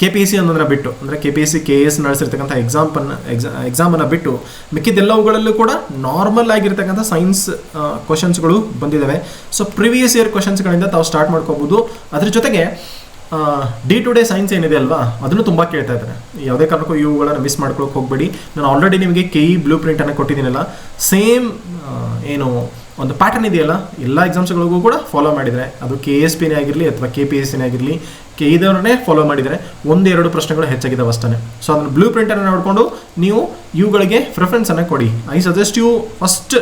ಕೆ ಪಿ ಎಸ್ ಸಿ ಅನ್ನೋದನ್ನ ಬಿಟ್ಟು, ಅಂದರೆ K P S C K S ನಡೆಸಿರ್ತಕ್ಕಂಥ ಎಕ್ಸಾಂಪನ್ನು ಎಕ್ಸಾ ಎಕ್ಸಾಮನ್ನು ಬಿಟ್ಟು ಮಿಕ್ಕಿದ್ದೆಲ್ಲವುಗಳಲ್ಲೂ ಕೂಡ ನಾರ್ಮಲ್ ಆಗಿರ್ತಕ್ಕಂಥ ಸೈನ್ಸ್ ಕ್ವಶನ್ಸ್ಗಳು ಬಂದಿದ್ದಾವೆ ಸೊ ಪ್ರಿವಿಯಸ್ ಇಯರ್ ಕ್ವಶನ್ಸ್ಗಳಿಂದ ತಾವು ಸ್ಟಾರ್ಟ್ ಮಾಡ್ಕೋಬೋದು. ಅದ್ರ ಜೊತೆಗೆ ಡೇ ಟು ಡೇ ಸೈನ್ಸ್ ಏನಿದೆ ಅಲ್ವಾ, ಅದನ್ನು ತುಂಬ ಕೇಳ್ತಾ ಇದ್ದಾರೆ. ಯಾವುದೇ ಕಾರಣಕ್ಕೂ ಇವುಗಳನ್ನು ಮಿಸ್ ಮಾಡ್ಕೊಳಕ್ಕೆ ಹೋಗಬೇಡಿ. ನಾನು ಆಲ್ರೆಡಿ ನಿಮಗೆ ಕೆ ಇ ಬ್ಲೂ ಪ್ರಿಂಟನ್ನು ಕೊಟ್ಟಿದ್ದೀನಲ್ಲ. ಸೇಮ್ ಏನು ಒಂದು ಪ್ಯಾಟರ್ನ್ ಇದೆಯಲ್ಲ, ಎಲ್ಲ ಎಕ್ಸಾಮ್ಸ್ಗಳಿಗೂ ಕೂಡ ಫಾಲೋ ಮಾಡಿದರೆ, ಅದು ಕೆ ಎಸ್ ಪಿನೇ ಆಗಿರಲಿ ಅಥವಾ ಕೆ ಪಿ ಎಸ್ ಸಿನೇ ಆಗಿರಲಿ ಕೆ ಇದವ್ರನ್ನೇ ಫಾಲೋ ಮಾಡಿದರೆ ಒಂದೆರಡು ಪ್ರಶ್ನೆಗಳು ಹೆಚ್ಚಾಗಿದೆ ಅಷ್ಟೇ ಸೊ ಅದನ್ನು ಬ್ಲೂ ಪ್ರಿಂಟನ್ನು ನೋಡಿಕೊಂಡು ನೀವು ಇವುಗಳಿಗೆ ಪ್ರಿಫರೆನ್ಸನ್ನು ಕೊಡಿ. I suggest you first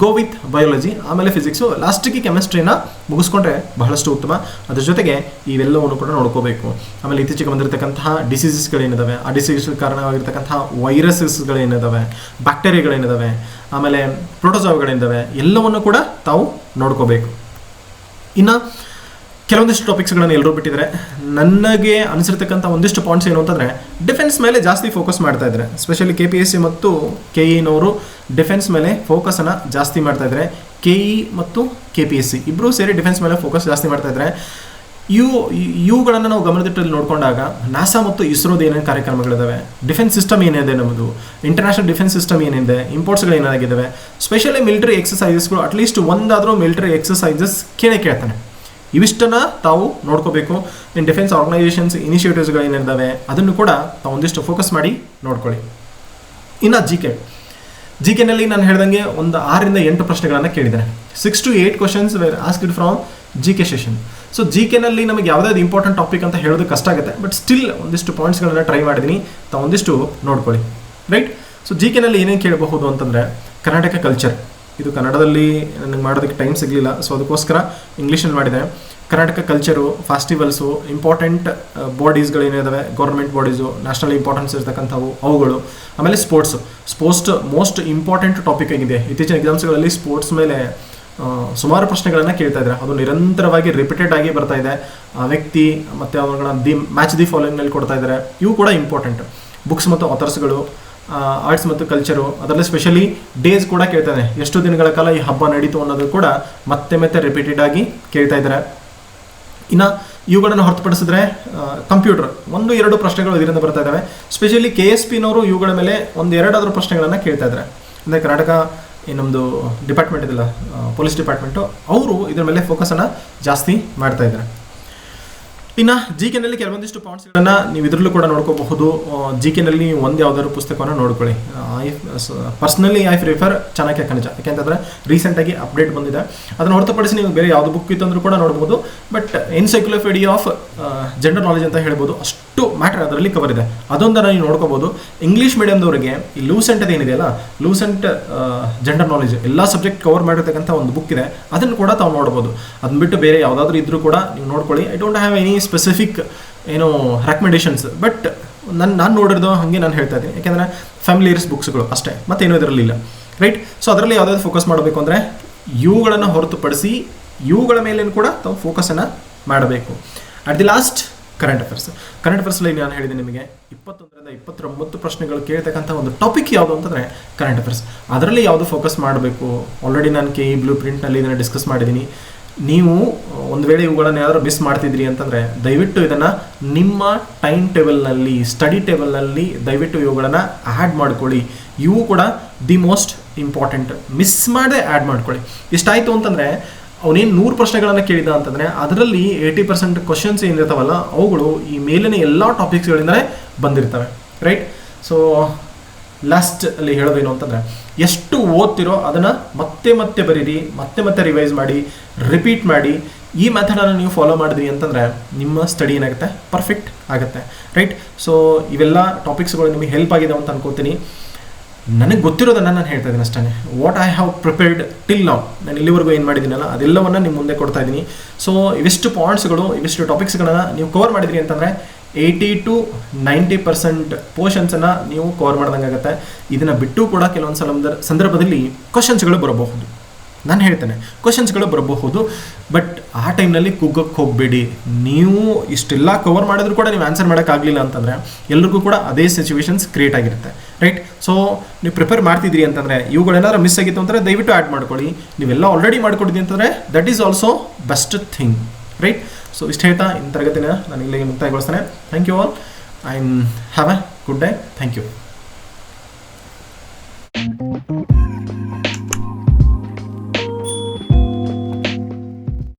go with biology ಆಮೇಲೆ ಫಿಸಿಕ್ಸು ಲಾಸ್ಟಿಗೆ ಕೆಮಿಸ್ಟ್ರಿನ ಮುಗಿಸ್ಕೊಂಡ್ರೆ ಬಹಳಷ್ಟು ಉತ್ತಮ. ಅದ್ರ ಜೊತೆಗೆ ಇವೆಲ್ಲವನ್ನು ಕೂಡ ನೋಡ್ಕೋಬೇಕು. ಆಮೇಲೆ ಇತ್ತೀಚೆಗೆ ಬಂದಿರತಕ್ಕಂತಹ ಡಿಸೀಸಸ್ಗಳೇನಿದಾವೆ ಆ ಡಿಸೀಸ್ ಕಾರಣವಾಗಿರ್ತಕ್ಕಂತಹ ವೈರಸಸ್ಗಳೇನಿದಾವೆ ಬ್ಯಾಕ್ಟೀರಿಯಾಗಳೇನಿದಾವೆ ಆಮೇಲೆ ಪ್ರೋಟೋಸಾವ್ಗಳೇನಿದ್ದಾವೆ ಎಲ್ಲವನ್ನು ಕೂಡ ತಾವು ನೋಡ್ಕೋಬೇಕು. ಇನ್ನು ಕೆಲವೊಂದಿಷ್ಟು ಟಾಪಿಕ್ಸ್ಗಳನ್ನು ಎಲ್ಲರೂ ಬಿಟ್ಟಿದ್ದಾರೆ ನನಗೆ ಅನಿಸಿರ್ತಕ್ಕಂಥ ಒಂದಿಷ್ಟು ಪಾಯಿಂಟ್ಸ್ ಏನು ಅಂತಂದರೆ ಡಿಫೆನ್ಸ್ ಮೇಲೆ ಜಾಸ್ತಿ ಫೋಕಸ್ ಮಾಡ್ತಾ ಇದ್ದಾರೆ specially K P S C ಮತ್ತು ಕೆ ಇನವರು ಡಿಫೆನ್ಸ್ ಮೇಲೆ ಫೋಕಸನ್ನು ಜಾಸ್ತಿ ಮಾಡ್ತಾ ಇದ್ದಾರೆ ಕೆ ಇ ಮತ್ತು ಕೆ ಪಿ ಎಸ್ ಸಿ ಇಬ್ಬರೂ ಸೇರಿ ಡಿಫೆನ್ಸ್ ಮೇಲೆ ಫೋಕಸ್ ಜಾಸ್ತಿ ಮಾಡ್ತಾ ಇದ್ದಾರೆ ಇವು ಇವುಗಳನ್ನು ನಾವು ಗಮನದಿಟ್ಟಲ್ಲಿ ನೋಡಿಕೊಂಡಾಗ, ನಾಸಾ ಮತ್ತು ಇಸ್ರೋದ ಏನೇನು ಕಾರ್ಯಕ್ರಮಗಳಿದ್ದಾವೆ ಡಿಫೆನ್ಸ್ ಸಿಸ್ಟಮ್ ಏನಿದೆ ನಮ್ಮದು ಇಂಟರ್ನ್ಯಾಷನಲ್ ಡಿಫೆನ್ಸ್ ಸಿಸ್ಟಮ್ ಏನಿದೆ ಇಂಪೋರ್ಟ್ಸ್ಗಳು ಏನಾಗಿದ್ದಾವೆ ಸ್ಪೆಷಲಿ ಮಿಲಿಟರಿ ಎಕ್ಸಸೈಸಸ್ಗಳು ಅಟ್ಲೀಸ್ಟ್ ಒಂದಾದರೂ ಮಿಲಿಟರಿ ಎಕ್ಸಸೈಸಸ್ ಕೇಳೇ ಕೇಳ್ತಾನೆ. ಇವಿಷ್ಟನ್ನ ತಾವು ನೋಡ್ಕೋಬೇಕು. ಇನ್ ಡಿಫೆನ್ಸ್ ಆರ್ಗನೈಸೇಷನ್ಸ್ ಇನಿಷಿಯೇಟಿವ್ಸ್ಗಳು ಏನಿದ್ದಾವೆ, ಅದನ್ನು ಕೂಡ ತಾವು ಒಂದಿಷ್ಟು ಫೋಕಸ್ ಮಾಡಿ ನೋಡ್ಕೊಳ್ಳಿ. ಇನ್ನು ಜಿ ಕೆ ಜಿ ಕೆನಲ್ಲಿ ನಾನು ಹೇಳ್ದಂಗೆ ಒಂದು ಆರರಿಂದ ಎಂಟು ಪ್ರಶ್ನೆಗಳನ್ನು ಕೇಳಿದ್ದಾರೆ six to eight questions were asked from G K session so G ಕೆನಲ್ಲಿ ನಮಗೆ ಯಾವುದಾದ್ರು ಇಂಪಾರ್ಟೆಂಟ್ ಟಾಪಿಕ್ ಅಂತ ಹೇಳೋದು ಕಷ್ಟ ಆಗುತ್ತೆ ಬಟ್ ಸ್ಟಿಲ್ ಒಂದಿಷ್ಟು ಪಾಯಿಂಟ್ಸ್ಗಳನ್ನ ಟ್ರೈ ಮಾಡಿದ್ದೀನಿ ತಾವು ಒಂದಿಷ್ಟು ನೋಡ್ಕೊಳ್ಳಿ. ರೈಟ್ ಸೊ ಜಿ ಕೆನಲ್ಲಿ ಏನೇನು ಕೇಳಬಹುದು ಅಂತಂದರೆ, ಕರ್ನಾಟಕ ಕಲ್ಚರ್ ಇದು ಕನ್ನಡದಲ್ಲಿ ನನಗೆ ಮಾಡೋದಕ್ಕೆ ಟೈಮ್ ಸಿಗಲಿಲ್ಲ. ಸೊ ಅದಕ್ಕೋಸ್ಕರ ಇಂಗ್ಲೀಷಲ್ಲಿ ಮಾಡಿದೆ. ಕರ್ನಾಟಕ ಕಲ್ಚರು ಫೆಸ್ಟಿವಲ್ಸು ಇಂಪಾರ್ಟೆಂಟ್ ಬಾಡೀಸ್ಗಳೇನಿದಾವೆ ಗೌರ್ಮೆಂಟ್ ಬಾಡೀಸು ನ್ಯಾಷನಲ್ ಇಂಪಾರ್ಟೆನ್ಸ್ ಇರ್ತಕ್ಕಂಥವು, ಅವುಗಳು. ಆಮೇಲೆ sports sports most important topic ಆಗಿದೆ. ಇತ್ತೀಚಿನ ಎಕ್ಸಾಮ್ಸ್ಗಳಲ್ಲಿ ಸ್ಪೋರ್ಟ್ಸ್ ಮೇಲೆ ಸುಮಾರು ಪ್ರಶ್ನೆಗಳನ್ನು ಕೇಳ್ತಾ ಇದ್ದಾರೆ. ಅದು ನಿರಂತರವಾಗಿ ರಿಪೀಟೆಡ್ ಆಗಿ ಬರ್ತಾ ಇದೆ. ವ್ಯಕ್ತಿ ಮತ್ತು ಅವುಗಳ ದಿ ಮ್ಯಾಚ್ ದಿ ಫಾಲೋಯಿಂಗ್ನಲ್ಲಿ ಕೊಡ್ತಾ ಇದ್ದಾರೆ. ಇವು ಕೂಡ ಇಂಪಾರ್ಟೆಂಟ್ ಬುಕ್ಸ್ ಮತ್ತು ಆಥರ್ಸ್ಗಳು ಆರ್ಟ್ಸ್ ಮತ್ತು ಕಲ್ಚರು ಅದರಲ್ಲಿ ಸ್ಪೆಷಲಿ ಡೇಸ್ ಕೂಡ ಕೇಳ್ತಾನೆ. ಎಷ್ಟು ದಿನಗಳ ಕಾಲ ಈ ಹಬ್ಬ ನಡೀತು ಅನ್ನೋದು ಕೂಡ ಮತ್ತೆ ಮತ್ತೆ ರಿಪೀಟೆಡ್ ಆಗಿ ಕೇಳ್ತಾ ಇದ್ದಾರೆ. ಇನ್ನು ಇವುಗಳನ್ನು ಹೊರತುಪಡಿಸಿದ್ರೆ ಕಂಪ್ಯೂಟರ್ ಒಂದು ಎರಡು ಪ್ರಶ್ನೆಗಳು ಇದರಿಂದ ಬರ್ತಾ ಇದ್ದಾವೆ. ಸ್ಪೆಷಲಿ ಕೆ ಎಸ್ ಪಿನವರು ಇವುಗಳ ಮೇಲೆ ಒಂದು ಎರಡಾದರೂ ಪ್ರಶ್ನೆಗಳನ್ನು ಕೇಳ್ತಾ ಇದ್ದಾರೆ. ಅಂದರೆ ಕರ್ನಾಟಕ ನಮ್ಮದು ಡಿಪಾರ್ಟ್ಮೆಂಟ್ ಇದೆಲ್ಲ ಪೊಲೀಸ್ ಡಿಪಾರ್ಟ್ಮೆಂಟು ಅವರು ಇದರ ಮೇಲೆ ಫೋಕಸನ್ನು ಜಾಸ್ತಿ ಮಾಡ್ತಾ ಇದ್ದಾರೆ. ಇನ್ನು ಜಿ ಕೆನಲ್ಲಿ ಕೆಲವೊಂದಿಷ್ಟು ಪಾಯಿಂಟ್ಸ್ಗಳನ್ನು ನೀವು ಇದರಲ್ಲೂ ಕೂಡ ನೋಡ್ಕೋಬಹುದು. ಜಿ ಕೆನಲ್ಲಿ ನೀವು ಒಂದು ಯಾವ್ದಾದ್ರು ಪುಸ್ತಕವನ್ನು ನೋಡ್ಕೊಳ್ಳಿ. I personally I prefer Chanakya ಖನಿಜ ರೀಸೆಂಟ್ ರೀಸೆಂಟಾಗಿ ಅಪ್ಡೇಟ್ ಬಂದಿದೆ. ಅದನ್ನು ಹೊರತುಪಡಿಸಿ ನೀವು ಬೇರೆ ಯಾವುದು ಬುಕ್ ಇತ್ತಂದ್ರೂ ಕೂಡ ನೋಡ್ಬೋದು. But encyclopedia of general knowledge ಅಂತ ಹೇಳ್ಬೋದು, ಅಷ್ಟು ಮ್ಯಾಟರ್ ಅದರಲ್ಲಿ ಕವರ್ ಇದೆ. ಅದೊಂದನ್ನು ನೀವು ನೋಡ್ಕೋಬೋದು ಇಂಗ್ಲೀಷ್ ಮೀಡಿಯಮ್ದವರಿಗೆ ಈ ಲೂಸೆಂಟ್ ಏನಿದೆ ಏನಿದೆಯಲ್ಲ ಲೂಸೆಂಟ್ ಜನರಲ್ ನಾಲೆಜ್ ಎಲ್ಲ ಸಬ್ಜೆಕ್ಟ್ ಕವರ್ ಮಾಡಿರ್ತಕ್ಕಂಥ ಒಂದು ಬುಕ್ ಇದೆ. ಅದನ್ನು ಕೂಡ ತಾವು ನೋಡ್ಬೋದು. ಅದನ್ನ ಬಿಟ್ಟು ಬೇರೆ ಯಾವುದಾದ್ರೂ ಇದ್ರೂ ಕೂಡ ನೀವು ನೋಡ್ಕೊಳ್ಳಿ. I don't have any specific ಏನು ರೆಕಮೆಂಡೇಶನ್ಸ್ ಬಟ್ ನನ್ನ ನಾನು ನೋಡಿರೋದು ಹಾಗೆ ನಾನು ಹೇಳ್ತಾ ಇದ್ದೀನಿ. ಯಾಕೆಂದರೆ ಫ್ಯಾಮಿಲಿಯರ್ಸ್ ಬುಕ್ಸ್ಗಳು ಅಷ್ಟೇ. ಮತ್ತೇನು ಇದರಲ್ಲಿಲ್ಲ ರೈಟ್ ಸೊ ಅದರಲ್ಲಿ ಯಾವುದಾದ್ರು ಫೋಕಸ್ ಮಾಡಬೇಕು ಅಂದರೆ ಇವುಗಳನ್ನು ಹೊರತುಪಡಿಸಿ ಇವುಗಳ ಮೇಲೇನು ಕೂಡ ತಾವು ಫೋಕಸನ್ನು ಮಾಡಬೇಕು. At the last current affairs current ಅಫೇರ್ಸ್ಲಿ ನಾನು ಹೇಳಿದೆ ನಿಮಗೆ ಇಪ್ಪತ್ತೊಂದರಿಂದ ಇಪ್ಪತ್ತೊಂಬತ್ತು ಪ್ರಶ್ನೆಗಳು ಕೇಳ್ತಕ್ಕಂಥ ಒಂದು ಟಾಪಿಕ್ ಯಾವುದು ಅಂತಂದರೆ ಕರೆಂಟ್ ಅಫೇರ್ಸ್ ಅದರಲ್ಲಿ ಯಾವುದು ಫೋಕಸ್ ಮಾಡಬೇಕು? ಆಲ್ರೆಡಿ ನಾನು ಕೆ ಇ ಬ್ಲೂ ಪ್ರಿಂಟ್ನಲ್ಲಿ ಇದನ್ನು ಡಿಸ್ಕಸ್ ಮಾಡಿದ್ದೀನಿ. ನೀವು ಒಂದು ವೇಳೆ ಇವುಗಳನ್ನು ಯಾರು ಮಿಸ್ ಮಾಡ್ತಿದ್ರಿ ಅಂತಂದರೆ, ದಯವಿಟ್ಟು ಇದನ್ನು ನಿಮ್ಮ ಟೈಮ್ ಟೇಬಲ್ನಲ್ಲಿ ಸ್ಟಡಿ ಟೇಬಲ್ನಲ್ಲಿ ದಯವಿಟ್ಟು ಇವುಗಳನ್ನು ಆ್ಯಡ್ ಮಾಡ್ಕೊಳ್ಳಿ. ಇವು ಕೂಡ ದಿ ಮೋಸ್ಟ್ ಇಂಪಾರ್ಟೆಂಟ್ ಮಿಸ್ ಮಾಡದೆ ಆ್ಯಡ್ ಮಾಡ್ಕೊಳ್ಳಿ. ಇಷ್ಟಾಯಿತು ಅಂತಂದರೆ, ಅವನೇನು ನೂರು ಪ್ರಶ್ನೆಗಳನ್ನು ಕೇಳಿದ ಅಂತಂದರೆ, ಅದರಲ್ಲಿ ಏಯ್ಟಿ ಪರ್ಸೆಂಟ್ ಕ್ವಶನ್ಸ್ ಏನಿರ್ತಾವಲ್ಲ ಅವುಗಳು ಈ ಮೇಲಿನ ಎಲ್ಲ ಟಾಪಿಕ್ಸ್ಗಳಿಂದಲೇ ಬಂದಿರ್ತವೆ. ರೈಟ್ ಸೊ ಲಾಸ್ಟ್ ಅಲ್ಲಿ ಹೇಳೋದೇನು ಅಂತಂದರೆ ಎಷ್ಟು ಓದ್ತಿರೋ ಅದನ್ನು ಮತ್ತೆ ಮತ್ತೆ ಬರೀರಿ, ಮತ್ತೆ ಮತ್ತೆ ರಿವೈಸ್ ಮಾಡಿ ರಿಪೀಟ್ ಮಾಡಿ. ಈ ಮೆಥಡನ್ನು ನೀವು ಫಾಲೋ ಮಾಡಿದ್ರಿ ಅಂತಂದರೆ ನಿಮ್ಮ ಸ್ಟಡಿ ಏನಾಗುತ್ತೆ? ಪರ್ಫೆಕ್ಟ್ ಆಗುತ್ತೆ. ರೈಟ್ ಸೊ ಇವೆಲ್ಲ ಟಾಪಿಕ್ಸ್ಗಳು ನಿಮಗೆ ಹೆಲ್ಪ್ ಆಗಿದೆ ಅಂತ ಅನ್ಕೋತೀನಿ. ನನಗೆ ಗೊತ್ತಿರೋದನ್ನು ನಾನು ಹೇಳ್ತಾ ಇದ್ದೀನಿ ಅಷ್ಟೇ what I have prepared till now ನಾನು ಇಲ್ಲಿವರೆಗೂ ಏನು ಮಾಡಿದ್ದೀನಲ್ಲ, ಅದೆಲ್ಲವನ್ನು ನಿಮ್ಮ ಮುಂದೆ ಕೊಡ್ತಾ ಇದ್ದೀನಿ. ಸೊ ಇವಿಷ್ಟು ಪಾಯಿಂಟ್ಸ್ಗಳು ಇವಿಷ್ಟು ಟಾಪಿಕ್ಸ್ಗಳನ್ನು ನೀವು ಕವರ್ ಮಾಡಿದ್ರಿ ಅಂತಂದರೆ ಏಯ್ಟಿ ಟು ನೈಂಟಿ ಪರ್ಸೆಂಟ್ ಪೋರ್ಷನ್ಸನ್ನು ನೀವು ಕವರ್ ಮಾಡ್ದಂಗೆ ಆಗುತ್ತೆ. ಇದನ್ನು ಬಿಟ್ಟು ಕೂಡ ಕೆಲವೊಂದು ಸಲ ಸಂದರ್ಭದಲ್ಲಿ ಕ್ವಶನ್ಸ್ಗಳು ಬರಬಹುದು. ನಾನು ಹೇಳ್ತೇನೆ ಕ್ವಶನ್ಸ್ಗಳು ಬರಬಹುದು ಬಟ್ ಆ ಟೈಮ್ನಲ್ಲಿ ಕುಗ್ಗಕ್ಕೆ ಹೋಗಬೇಡಿ. ನೀವು ಇಷ್ಟೆಲ್ಲ ಕವರ್ ಮಾಡಿದ್ರು ಕೂಡ ನೀವು ಆನ್ಸರ್ ಮಾಡೋಕ್ಕಾಗಲಿಲ್ಲ ಅಂತಂದರೆ ಎಲ್ರಿಗೂ ಕೂಡ ಅದೇ ಸಿಚುವೇಶನ್ಸ್ ಕ್ರಿಯೇಟ್ ಆಗಿರುತ್ತೆ ರೈಟ್ ಸೊ ನೀವು ಪ್ರಿಪೇರ್ ಮಾಡ್ತಿದ್ದೀರಿ ಅಂತಂದರೆ ಇವುಗಳೇನಾದ್ರೂ ಮಿಸ್ ಆಗಿತ್ತು ಅಂದರೆ ದಯವಿಟ್ಟು ಆ್ಯಡ್ ಮಾಡ್ಕೊಳ್ಳಿ. ನೀವೆಲ್ಲ ಆಲ್ರೆಡಿ ಮಾಡ್ಕೊಟ್ಟಿದ್ದೀನಿ ಅಂತಂದರೆ that is also best thing right so ಇಷ್ಟು ಹೇಳ್ತಾ ಇನ್ನು ತರಗತಿನ ನಾನು ಇಲ್ಲಿಗೆ ಮುಕ್ತಾಯಗೊಳಿಸ್ತೇನೆ. Thank you all I have a good day thank you